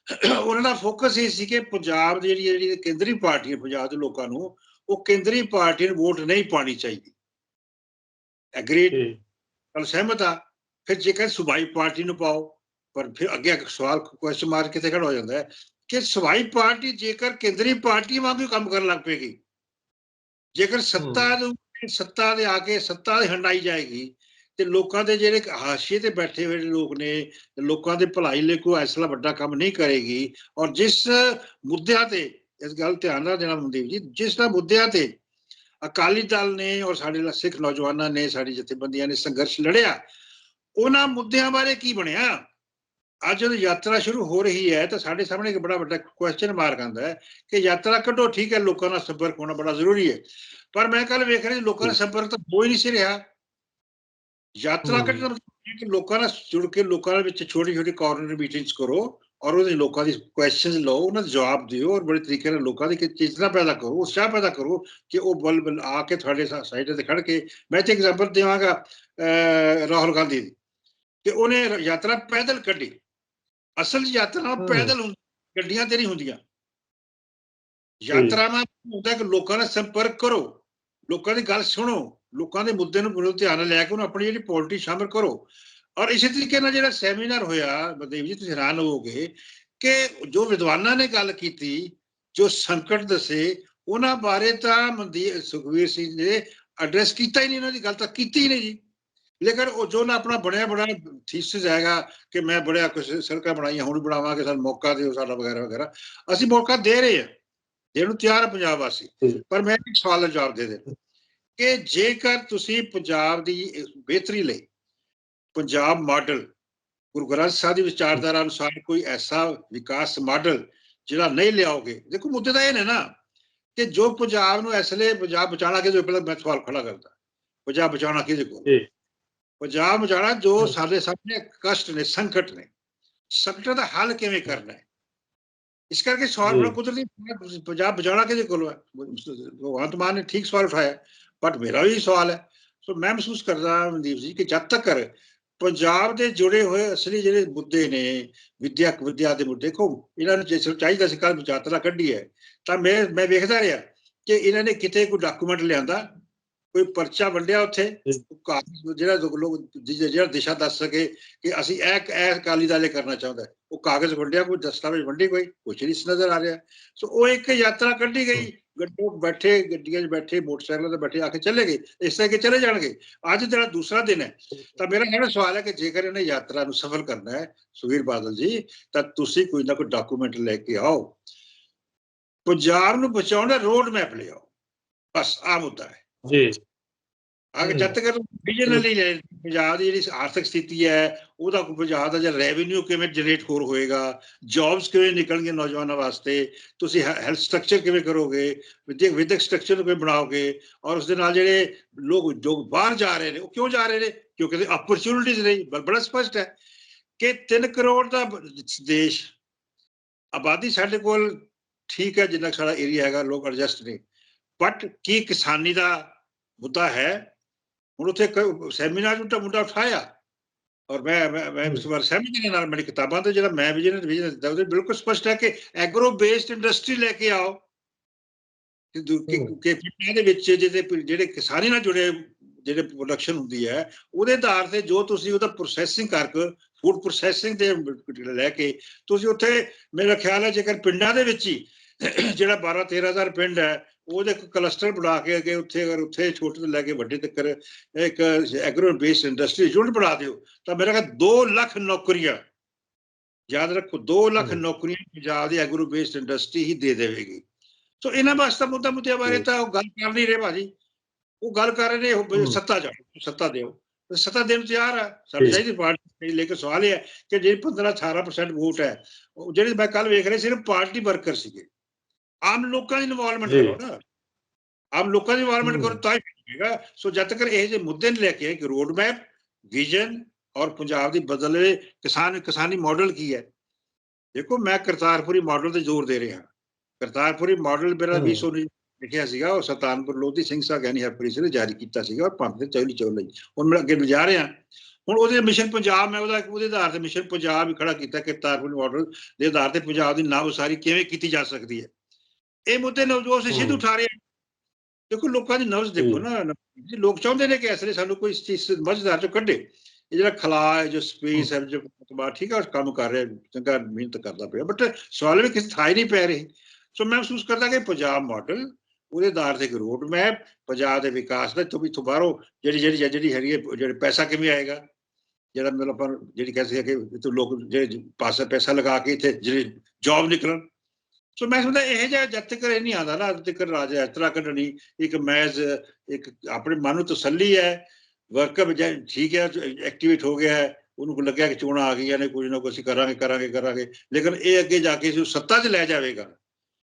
S2: ਉਹਨਾਂ ਦਾ ਫੋਕਸ ਇਹ ਸੀ ਕਿ ਪੰਜਾਬ ਦੀ ਜਿਹੜੀ ਜਿਹੜੀ ਕੇਂਦਰੀ ਪਾਰਟੀ ਹੈ ਪੰਜਾਬ ਦੇ ਲੋਕਾਂ ਨੂੰ ਉਹ ਕੇਂਦਰੀ ਪਾਰਟੀ ਨੂੰ ਵੋਟ ਨਹੀਂ ਪਾਣੀ ਚਾਹੀਦੀ। ਐਗਰੀਡ ਕੱਲ ਸਹਿਮਤ ਆ। ਫਿਰ ਜੇਕਰ ਸੁਬਾਈ ਪਾਰਟੀ ਨੂੰ ਪਾਓ ਪਰ ਫਿਰ ਅੱਗੇ ਇੱਕ ਸਵਾਲ ਕੁਐਸਚਨ ਮਾਰਕ ਕਿਤੇ ਖੜਾ ਹੋ ਜਾਂਦਾ ਹੈ ਕਿ ਸੁਬਾਈ ਪਾਰਟੀ ਜੇਕਰ ਕੇਂਦਰੀ ਪਾਰਟੀ ਵਾਂਗੂ ਕੰਮ ਕਰਨ ਲੱਗ ਪਏਗੀ ਜੇਕਰ ਸੱਤਾ ਨੂੰ ਸੱਤਾ ਦੇ ਆ ਕੇ ਸੱਤਾ ਦੇ ਹੰਡਾਈ ਜਾਏਗੀ ਤੇ ਲੋਕਾਂ ਦੇ ਜਿਹੜੇ ਹਾਸ਼ੀਏ ਤੇ ਬੈਠੇ ਹੋਏ ਲੋਕ ਨੇ ਲੋਕਾਂ ਦੇ ਭਲਾਈ ਲਈ ਕੋਈ ਐਸਾ ਵੱਡਾ ਕੰਮ ਨਹੀਂ ਕਰੇਗੀ ਔਰ ਜਿਸ ਮੁੱਦਿਆਂ ਤੇ ਇਸ ਗੱਲ ਧਿਆਨ ਨਾਲ ਦੇਣਾ ਮਨਦੀਪ ਜੀ ਜਿਸ ਦਾ ਮੁੱਦਿਆਂ ਤੇ ਅਕਾਲੀ ਦਲ ਨੇ ਔਰ ਸਾਡੇ ਸਿੱਖ ਨੌਜਵਾਨਾਂ ਨੇ ਸਾਡੀ ਜਥੇਬੰਦੀਆਂ ਨੇ ਸੰਘਰਸ਼ ਲੜਿਆ ਉਹਨਾਂ ਮੁੱਦਿਆਂ ਬਾਰੇ ਕੀ ਬਣਿਆ? ਅੱਜ ਜਦੋਂ ਯਾਤਰਾ ਸ਼ੁਰੂ ਹੋ ਰਹੀ ਹੈ ਤਾਂ ਸਾਡੇ ਸਾਹਮਣੇ ਇੱਕ ਬੜਾ ਵੱਡਾ ਕੁਐਸਚਨ ਮਾਰਕ ਆਉਂਦਾ ਹੈ ਕਿ ਯਾਤਰਾ ਕੱਢੋ ਠੀਕ ਹੈ ਲੋਕਾਂ ਨਾਲ ਸੰਪਰਕ ਹੋਣਾ ਬੜਾ ਜ਼ਰੂਰੀ ਹੈ। ਪਰ ਮੈਂ ਕੱਲ ਵੇਖ ਰਿਹਾ ਲੋਕਾਂ ਨਾਲ ਸੰਪਰਕ ਤਾਂ ਹੋ ਹੀ ਨਹੀਂ ਸੀ ਰਿਹਾ। ਯਾਤਰਾ। ਕੱਢਣ ਕਿ ਲੋਕਾਂ ਨਾਲ ਜੁੜ ਕੇ ਲੋਕਾਂ ਦੇ ਵਿੱਚ ਛੋਟੀ ਛੋਟੀ ਕਾਰਨਰ ਮੀਟਿੰਗਸ ਕਰੋ ਔਰ ਉਹਦੇ ਲੋਕਾਂ ਦੀ ਕੁਐਸਚਨਸ ਲਓ ਉਹਨਾਂ ਦੇ ਜਵਾਬ ਦਿਓ ਔਰ ਬੜੇ ਤਰੀਕੇ ਨਾਲ ਲੋਕਾਂ ਦੀ ਕਿ ਚੇਤਨਾ ਪੈਦਾ ਕਰੋ ਉਤਸ਼ਾਹ ਪੈਦਾ ਕਰੋ ਕਿ ਉਹ ਬਲ ਬਲ ਆ ਕੇ ਤੁਹਾਡੇ ਸਾਈਡ ਤੇ ਖੜ ਕੇ ਮੈਂ ਤੇ ਐਗਜ਼ਾਮਪਲ ਦੇਵਾਂਗਾ ਰਾਹੁਲ ਗਾਂਧੀ ਦੀ। ਕਿ ਉਹਨੇ ਯਾਤਰਾ ਪੈਦਲ ਕੱਢੀ। ਅਸਲ ਯਾਤਰਾ। ਪੈਦਲ ਹੁੰਦੀ ਗੱਡੀਆਂ ਤੇ ਨਹੀਂ ਹੁੰਦੀਆਂ। ਯਾਤਰਾਵਾਂ ਹੁੰਦਾ ਕਿ ਲੋਕਾਂ ਨਾਲ ਸੰਪਰਕ ਕਰੋ। ਲੋਕਾਂ ਦੀ ਗੱਲ ਸੁਣੋ, ਲੋਕਾਂ ਦੇ ਮੁੱਦੇ ਨੂੰ ਪੂਰੇ ਧਿਆਨ ਨਾਲ ਲੈ ਕੇ ਉਹਨੂੰ ਆਪਣੀ ਜਿਹੜੀ ਪੋਲਿਟੀ ਸ਼ਾਮਿਲ ਕਰੋ। ਔਰ ਇਸੇ ਤਰੀਕੇ ਨਾਲ ਜਿਹੜਾ ਸੈਮੀਨਾਰ ਹੋਇਆ, ਬਲਦੇਵ ਜੀ, ਤੁਸੀਂ ਹੈਰਾਨ ਹੋਵੋਗੇ ਕਿ ਜੋ ਵਿਦਵਾਨਾਂ ਨੇ ਗੱਲ ਕੀਤੀ, ਜੋ ਸੰਕਟ ਦੱਸੇ, ਉਹਨਾਂ ਬਾਰੇ ਤਾਂ ਮਨਦੀਪ ਸੁਖਵੀਰ ਸਿੰਘ ਨੇ ਐਡਰੈਸ ਕੀਤਾ ਹੀ ਨਹੀਂ, ਉਹਨਾਂ ਦੀ ਗੱਲ ਤਾਂ ਕੀਤੀ ਹੀ ਨਹੀਂ ਜੀ। ਲੇਕਿਨ ਉਹ ਜੋ ਨਾ ਆਪਣਾ ਬਣਿਆ, ਬੜਾ ਥੀਸਿਸ ਹੈਗਾ ਕਿ ਮੈਂ ਬੜਿਆ ਕੁਝ ਸੜਕਾਂ ਬਣਾਈਆਂ, ਹੁਣ ਬਣਾਵਾਂਗੇ, ਸਾਨੂੰ ਮੌਕਾ ਦਿਓ ਸਾਡਾ ਵਗੈਰਾ ਵਗੈਰਾ। ਅਸੀਂ ਮੌਕਾ ਦੇ ਰਹੇ ਹਾਂ। ਦੇਣ ਨੂੰ ਤਿਆਰ ਪੰਜਾਬ ਵਾਸੀ। ਪਰ ਮੈਂ ਇੱਕ ਸਵਾਲ ਦਾ ਜਵਾਬ ਦੇ ਦੇ ਕਿ ਜੇਕਰ ਤੁਸੀਂ ਪੰਜਾਬ ਦੀ ਬਿਹਤਰੀ ਲਈ ਪੰਜਾਬ ਮਾਡਲ ਗੁਰੂ ਗ੍ਰੰਥ ਸਾਹਿਬ ਦੀ ਵਿਚਾਰਧਾਰਾ ਅਨੁਸਾਰ ਕੋਈ ਐਸਾ ਵਿਕਾਸ ਮਾਡਲ ਜਿਹੜਾ ਨਹੀਂ ਲਿਆਓਗੇ ਦੇਖੋ ਮੁੱਦੇ ਤਾਂ ਇਹ ਨੇ ਨਾ ਕਿ ਜੋ ਪੰਜਾਬ ਨੂੰ ਇਸ ਲਈ ਪੰਜਾਬ ਬਚਾਉਣਾ ਕਿਹਦੇ ਪਹਿਲਾਂ ਮੈਂ ਸਵਾਲ ਖੜਾ ਕਰਦਾ ਪੰਜਾਬ ਬਚਾਉਣਾ ਕਿਹਦੇ ਕੋਲ। ਪੰਜਾਬ ਬਚਾਉਣਾ ਜੋ। ਸਾਡੇ ਸਾਹਮਣੇ ਕਸ਼ਟ ਨੇ ਸੰਕਟ ਨੇ ਸੰਕਟਾਂ ਦਾ ਹੱਲ ਕਿਵੇਂ ਕਰਨਾ ਹੈ ਇਸ ਕਰਕੇ ਸਵਾਲ। ਬੜਾ ਕੁਦਰਤੀ ਪੰਜਾਬ ਬਚਾਉਣਾ ਕਿਹਦੇ ਕੋਲ ਹੈ ਭਗਵੰਤ ਮਾਨ ਨੇ ਠੀਕ ਸਵਾਲ ਉਠਾਇਆ ਬਟ ਮੇਰਾ ਵੀ ਸਵਾਲ ਹੈ ਸੋ ਮੈਂ ਮਹਿਸੂਸ ਕਰਦਾ ਮਨਦੀਪ ਜੀ ਕਿ ਜਦ ਤੱਕ ਪੰਜਾਬ ਦੇ ਜੁੜੇ ਹੋਏ ਅਸਲੀ ਜਿਹੜੇ ਮੁੱਦੇ ਨੇ ਵਿਦਿਅਕ ਵਿਦਿਆ ਦੇ ਮੁੱਦੇ ਦੇਖੋ ਇਹਨਾਂ ਨੂੰ ਜੇ ਚਾਹੀਦਾ ਸੀ ਕੱਲ ਯਾਤਰਾ ਕੱਢੀ ਹੈ ਤਾਂ ਮੈਂ ਮੈਂ ਵੇਖਦਾ ਰਿਹਾ ਕਿ ਇਹਨਾਂ ਨੇ ਕਿਤੇ ਕੋਈ ਡਾਕੂਮੈਂਟ ਲਿਆਂਦਾ ਕੋਈ ਪਰਚਾ ਵੰਡਿਆ ਉੱਥੇ ਜਿਹੜਾ ਲੋਕ ਜਿਹੜਾ ਦਿਸ਼ਾ ਦੱਸ ਸਕੇ ਕਿ ਅਸੀਂ ਇਹ ਇਹ ਅਕਾਲੀ ਦਲ ਕਰਨਾ ਚਾਹੁੰਦਾ। ਉਹ ਕਾਗਜ਼ ਵੰਡਿਆ ਕੋਈ ਦਸਤਾਵੇਜ਼ ਵੰਡੀ ਕੋਈ ਕੁਛ ਨਹੀਂ ਨਜ਼ਰ ਆ ਰਿਹਾ। ਸੋ ਉਹ ਇੱਕ ਯਾਤਰਾ ਕੱਢੀ ਗਈ। ਗੱਡੋ ਬੈਠੇ ਗੱਡੀਆਂ 'ਚ ਬੈਠੇ ਮੋਟਰਸਾਈਕਲਾਂ ਤੇ ਬੈਠੇ ਆ ਕੇ ਚਲੇ ਗਏ। ਇਸ ਤਰ੍ਹਾਂ ਕਿ ਚਲੇ ਜਾਣਗੇ। ਅੱਜ ਜਿਹੜਾ ਦੂਸਰਾ ਦਿਨ ਹੈ ਤਾਂ ਮੇਰਾ ਇਹ ਸਵਾਲ ਹੈ ਕਿ ਜੇਕਰ ਇਹਨੇ ਯਾਤਰਾ ਨੂੰ ਸਫਲ ਕਰਨਾ ਹੈ ਸੁਖਬੀਰ ਬਾਦਲ ਜੀ ਤਾਂ ਤੁਸੀਂ ਕੋਈ ਨਾ ਕੋਈ ਡਾਕੂਮੈਂਟ ਲੈ ਕੇ ਆਓ। ਪੰਜਾਬ ਨੂੰ ਬਚਾਉਣ ਦਾ ਰੋਡ ਮੈਪ ਲਿਆਓ ਬਸ ਆ ਮੁੱਦਾ ਹੈ।
S1: ਜੀ।
S2: ਅਗਰ ਜਦ ਤੱਕ ਵਿਜਨਲੀ ਪੰਜਾਬ ਦੀ ਜਿਹੜੀ ਆਰਥਿਕ ਸਥਿਤੀ ਹੈ ਉਹਦਾ ਪੰਜਾਬ ਦਾ ਜਿਹੜਾ ਰੈਵਨਿਊ ਕਿਵੇਂ ਜਨਰੇਟ ਹੋਰ ਹੋਏਗਾ ਜੌਬਸ ਕਿਵੇਂ ਨਿਕਲਣਗੇ ਨੌਜਵਾਨਾਂ ਵਾਸਤੇ ਤੁਸੀਂ ਹੈਲਥ ਸਟਰਕਚਰ ਕਿਵੇਂ ਕਰੋਗੇ ਵਿਦਿਅਕ ਵਿਦਿਅਕ ਸਟਰਕਚਰ ਨੂੰ ਕਿਵੇਂ ਬਣਾਓਗੇ ਔਰ ਉਸ ਦੇ ਨਾਲ ਜਿਹੜੇ ਲੋਕ ਜੋ ਬਾਹਰ ਜਾ ਰਹੇ ਨੇ ਉਹ ਕਿਉਂ ਜਾ ਰਹੇ ਨੇ? ਕਿਉਂਕਿ ਅਪਰਚੂਨਿਟੀਜ਼ ਨਹੀਂ ਬੜਾ ਸਪਸ਼ਟ ਹੈ ਕਿ 3 ਕਰੋੜ ਦਾ ਦੇਸ਼ ਆਬਾਦੀ ਸਾਡੇ ਕੋਲ ਠੀਕ ਹੈ ਜਿੰਨਾ ਸਾਡਾ ਏਰੀਆ ਹੈਗਾ ਲੋਕ ਐਡਜਸਟ ਨੇ। ਬਟ ਕੀ ਕਿਸਾਨੀ ਦਾ ਮੁੱਦਾ ਹੈ ਹੁਣ ਉੱਥੇ ਸੈਮੀਨਾਰ ਉੱਤੇ ਮੁੱਦਾ ਉਠਾਇਆ ਔਰ ਮੈਂ ਮੈਂ ਇਸ ਵਾਰ ਹਾਂ ਨਾਲ ਮੇਰੀ ਕਿਤਾਬਾਂ ਤੇ ਜਿਹੜਾ ਮੈਂ ਵਿਜਨ ਵਿਜਨ ਦਿੱਤਾ ਉਹਦੇ ਬਿਲਕੁਲ ਸਪਸ਼ਟ ਹੈ ਕਿ ਐਗਰੋ ਬੇਸਡ ਇੰਡਸਟਰੀ ਲੈ ਕੇ ਆਓ ਕਿ ਪਿੰਡਾਂ ਦੇ ਵਿੱਚ ਜਿਹਦੇ ਜਿਹੜੇ ਕਿਸਾਨੀ ਨਾਲ ਜੁੜੇ ਜਿਹੜੇ ਪ੍ਰੋਡਕਸ਼ਨ ਹੁੰਦੀ ਹੈ ਉਹਦੇ ਆਧਾਰ ਤੇ ਜੋ ਤੁਸੀਂ ਉਹਦਾ ਪ੍ਰੋਸੈਸਿੰਗ ਕਰਕੇ ਫੂਡ ਪ੍ਰੋਸੈਸਿੰਗ ਦੇ ਲੈ ਕੇ ਤੁਸੀਂ ਉੱਥੇ ਮੇਰਾ ਖਿਆਲ ਹੈ ਜੇਕਰ ਪਿੰਡਾਂ ਦੇ ਵਿੱਚ ਹੀ ਜਿਹੜਾ 12 13000 ਪਿੰਡ ਹੈ ਉਹਦੇ ਇੱਕ ਕਲਸਟਰ ਬਣਾ ਕੇ ਅੱਗੇ ਉੱਥੇ ਅਗਰ ਉੱਥੇ ਛੋਟੇ ਤੋਂ ਲੈ ਕੇ ਵੱਡੇ ਤੱਕ ਇੱਕ ਐਗਰੋ ਬੇਸਡ ਇੰਡਸਟਰੀ ਯੂਨਿਟ ਬਣਾ ਦਿਓ ਤਾਂ ਮੇਰਾ ਖਿਆਲ 2 ਲੱਖ ਨੌਕਰੀਆਂ ਯਾਦ ਰੱਖੋ 2 ਲੱਖ। ਨੌਕਰੀਆਂ ਪੰਜਾਬ ਦੀ ਐਗਰੋ ਬੇਸਡ ਇੰਡਸਟਰੀ ਹੀ ਦੇ ਦੇਵੇਗੀ ਸੋ ਇਹਨਾਂ ਵਾਸਤੇ ਮੁੱਦਾ ਮੁੱਦਿਆਂ ਬਾਰੇ। ਤਾਂ ਉਹ ਗੱਲ ਕਰ ਨਹੀਂ ਰਹੇ ਭਾਜੀ ਉਹ ਗੱਲ ਕਰ ਰਹੇ ਨੇ। ਸੱਤਾ ਜਾਓ ਸੱਤਾ ਦਿਓ ਸੱਤਾ ਦੇਣ ਤਿਆਰ ਆ ਸਾਡੀ। ਚਾਹੀਦੀ ਪਾਰਟੀ ਲੇਕਿਨ ਸਵਾਲ ਇਹ ਹੈ ਕਿ ਜਿਹੜੀ 15 18% ਵੋਟ ਹੈ ਜਿਹੜੇ ਮੈਂ ਕੱਲ ਵੇਖ ਰਿਹਾ ਸਿਰਫ ਪਾਰਟੀ ਵਰਕਰ ਸੀਗੇ ਆਮ ਲੋਕਾਂ ਦੀ ਇਨਵੋਲਵਮੈਂਟ
S1: ਜੀ।
S2: ਕਰੋ ਨਾ। ਆਮ ਲੋਕਾਂ ਦੀ ਇਨਵੋਲਵਮੈਂਟ। ਕਰੋ ਤਾਂ ਹੀ ਹੋਏਗਾ ਸੋ ਜਦ ਤੱਕ ਇਹ ਜਿਹੇ ਮੁੱਦੇ ਲੈ ਕੇ ਕਿ ਰੋਡ ਮੈਪ ਵਿਜ਼ਨ ਔਰ ਪੰਜਾਬ ਦੀ ਬਦਲੇ ਕਿਸਾਨ ਕਿਸਾਨੀ ਮਾਡਲ ਕੀ ਹੈ। ਦੇਖੋ ਮੈਂ ਕਰਤਾਰਪੁਰੀ ਮਾਡਲ ਤੇ ਜ਼ੋਰ ਦੇ ਰਿਹਾ। ਕਰਤਾਰਪੁਰੀ ਮਾਡਲ ਮੇਰਾ
S1: ਹਮ।
S2: 2019 ਲਿਖਿਆ ਸੀਗਾ ਉਹ ਸੁਲਤਾਨਪੁਰ ਲੋਧੀ ਸਿੰਘ ਸਾਹਿਬ ਗਿਆਨੀ ਹਰਪ੍ਰੀਤ ਸਿੰਘ ਨੇ ਜਾਰੀ ਕੀਤਾ ਸੀਗਾ ਔਰ ਪੰਥ ਦੇ ਚੌਲੀ ਚੌਲ ਲਈ। ਹੁਣ ਮੈਂ ਅੱਗੇ ਲਿਜਾ ਰਿਹਾ। ਹੁਣ ਉਹਦੇ ਮਿਸ਼ਨ ਪੰਜਾਬ ਮੈਂ ਉਹਦਾ ਉਹਦੇ ਆਧਾਰ ਤੇ ਮਿਸ਼ਨ ਪੰਜਾਬ ਹੀ ਖੜਾ ਕੀਤਾ ਕਿ ਕਰਤਾਰਪੁਰ ਮਾਡਲ ਦੇ ਆਧਾਰ ਤੇ ਪੰਜਾਬ ਦੀ ਨਾਮ ਉਸਾਰੀ ਕਿਵੇਂ ਕੀਤੀ ਜਾ ਸਕਦੀ ਹੈ। ਇਹ ਮੁੱਦੇ ਨਵਜੋਤ ਸਿੰਘ ਸਿੱਧੂ। ਉਠਾ ਰਹੇ। ਦੇਖੋ ਲੋਕਾਂ ਦੀ ਨਬਜ਼ ਦੇਖੋ। ਨਾ ਲੋਕ ਚਾਹੁੰਦੇ ਨੇ ਕਿ ਲਈ ਸਾਨੂੰ ਕੋਈ ਚੀਜ਼ ਮਜ਼ਦਾਰ ਚੋਂ ਕੱਢੇ ਇਹ ਜਿਹੜਾ ਖਲਾ ਹੈ ਜੋ ਸਪੇਸ ਹੈ ਜੋ ਬਾਤ ਠੀਕ ਹੈ ਕੰਮ ਕਰ ਰਿਹਾ ਚੰਗਾ ਮਿਹਨਤ ਕਰਦਾ ਪਿਆ ਬਟ ਸਵਾਲ ਵੀ ਕਿਸੇ ਥਾਈ ਨਹੀਂ ਪੈ ਰਹੇ ਸੋ ਮੈਂ ਮਹਿਸੂਸ ਕਰਦਾ ਕਿ ਪੰਜਾਬ ਮਾਡਲ ਉਹਦੇ ਆਧਾਰ ਤੇ ਇੱਕ ਰੋਡ ਮੈਪ ਪੰਜਾਬ ਦੇ ਵਿਕਾਸ ਦਾ ਤੋਂ ਵੀ ਤੋਂ ਬਾਹਰੋਂ ਜਿਹੜੀ ਜਿਹੜੀ ਜਿਹੜੀ ਹੈਗੀ ਜਿਹੜੇ ਪੈਸਾ ਕਿਵੇਂ ਆਏਗਾ ਜਿਹੜਾ ਮਤਲਬ ਆਪਾਂ ਜਿਹੜੀ ਕਹਿੰਦੇ ਆ ਕਿ ਇੱਥੋਂ ਲੋਕ ਜਿਹੜੇ ਪਾਸੇ ਪੈਸਾ ਲਗਾ ਕੇ ਇੱਥੇ ਜਿਹੜੇ ਜੌਬ ਨਿਕਲਣ ਸੋ ਮੈਂ ਸਮਝਦਾ ਇਹ ਜਿਹਾ ਜਦ ਤੱਕ ਇਹ ਨਹੀਂ ਆਉਂਦਾ ਨਾ ਜਦ ਤੱਕ ਰਾਜਾ ਇਸ ਤਰ੍ਹਾਂ ਕੱਢਣੀ, ਇੱਕ ਮੈਜ਼, ਇੱਕ ਆਪਣੇ ਮਨ ਨੂੰ ਤਸੱਲੀ ਹੈ ਵਰਕਰ ਠੀਕ ਹੈ ਐਕਟੀਵੇਟ ਹੋ ਗਿਆ ਹੈ, ਉਹਨੂੰ ਕੋ ਲੱਗਿਆ ਕਿ ਚੋਣਾਂ ਆ ਗਈਆਂ ਨੇ, ਕੁਝ ਨਾ ਕੁਝ ਅਸੀਂ ਕਰਾਂਗੇ ਕਰਾਂਗੇ ਕਰਾਂਗੇ, ਲੇਕਿਨ ਇਹ ਅੱਗੇ ਜਾ ਕੇ ਜੋ ਸੱਤਾ 'ਚ ਲੈ ਜਾਵੇਗਾ।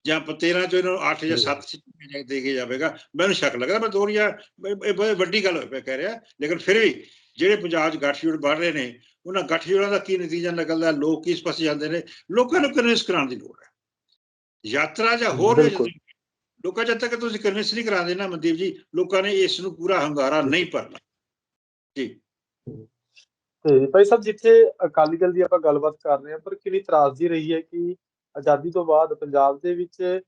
S2: ਜਾਂ ਪ- 13 ਚੋਂ ਇਹਨਾਂ ਨੂੰ 8 ਜਾਂ 7 ਸੀਟਾਂ ਦੇ ਕੇ ਜਾਵੇਗਾ। ਮੈਨੂੰ ਸ਼ੱਕ ਲੱਗਦਾ, ਮੈਂ ਦੋਰੀਆ ਇਹ ਬਹੁਤ ਵੱਡੀ ਗੱਲ ਮੈਂ ਕਹਿ ਰਿਹਾ। ਲੇਕਿਨ ਫਿਰ ਵੀ ਜਿਹੜੇ ਪੰਜਾਬ 'ਚ ਗੱਠਜੋੜ ਬਣ ਰਹੇ ਨੇ, ਉਹਨਾਂ ਗੱਠਜੋੜਾਂ ਦਾ ਕੀ ਨਤੀਜਾ ਨਿਕਲਦਾ? ਲੋਕ ਕਿਸ ਪਾਸੇ ਜਾਂਦੇ ਨੇ? ਲੋਕਾਂ ਨੂੰ ਕਨਵਿੰਸ ਕਰਾਉਣ ਦੀ ਲੋੜ ਹੈ? ਯਾਤਰਾ ਜਾਂ ਹੋਰ। ਲੋਕਾਂ ਜਦ ਤੱਕ ਤੁਸੀਂ ਕਨਵਿੰਸ ਨਹੀਂ ਕਰਾਉਂਦੇ ਨਾ ਮਨਦੀਪ ਜੀ ਲੋਕਾਂ ਨੇ ਇਸ ਨੂੰ ਪੂਰਾ ਹੰਗਾਰਾ ਨਹੀਂ ਭਰਨਾ। ਜੀ।
S1: ਤੇ ਭਾਈ ਸਾਹਿਬ ਜਿੱਥੇ ਅਕਾਲੀ ਦਲ ਦੀ ਆਪਾਂ ਗੱਲਬਾਤ ਕਰ ਰਹੇ ਹਾਂ ਪਰ ਕਿੰਨੀ ਤਰਾਸਦੀ ਰਹੀ ਹੈ ਕਿ ਆਜ਼ਾਦੀ ਤੋਂ ਬਾਅਦ ਪੰਜਾਬ ਦੇ ਵਿੱਚ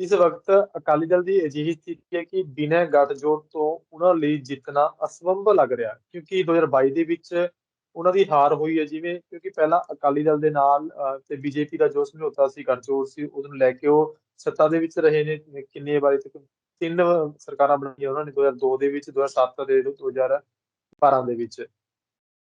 S1: ਇਸ ਵਕਤ ਅਕਾਲੀ ਦਲ ਦੀ ਅਜਿਹੀ ਸਥਿਤੀ ਹੈ ਕਿ ਬਿਨਾਂ ਗੱਠਜੋੜ ਤੋਂ ਉਹਨਾਂ ਲਈ ਜਿੱਤਣਾ ਅਸੰਭਵ ਲੱਗ ਰਿਹਾ ਕਿਉਂਕਿ 2022 ਦੇ ਵਿੱਚ ਉਹਨਾਂ ਦੀ ਹਾਰ ਹੋਈ ਹੈ ਜਿਵੇਂ ਕਿਉਂਕਿ ਪਹਿਲਾਂ ਅਕਾਲੀ ਦਲ ਦੇ ਨਾਲ ਤੇ ਬੀਜੇਪੀ ਦਾ ਜੋ ਸਮਝੌਤਾ ਸੀ ਗੱਠਜੋੜ ਸੀ, ਉਹਨੂੰ ਲੈ ਕੇ ਉਹ ਸੱਤਾ ਦੇ ਵਿੱਚ ਰਹੇ ਨੇ ਕਿੰਨੇ ਵਾਰੀ ਤੱਕ ਤਿੰਨ ਸਰਕਾਰਾਂ ਬਣਾਈਆਂ ਉਹਨਾਂ ਨੇ 2002 ਦੇ ਵਿੱਚ 2007 ਦੇ 2012 ਦੇ ਵਿੱਚ।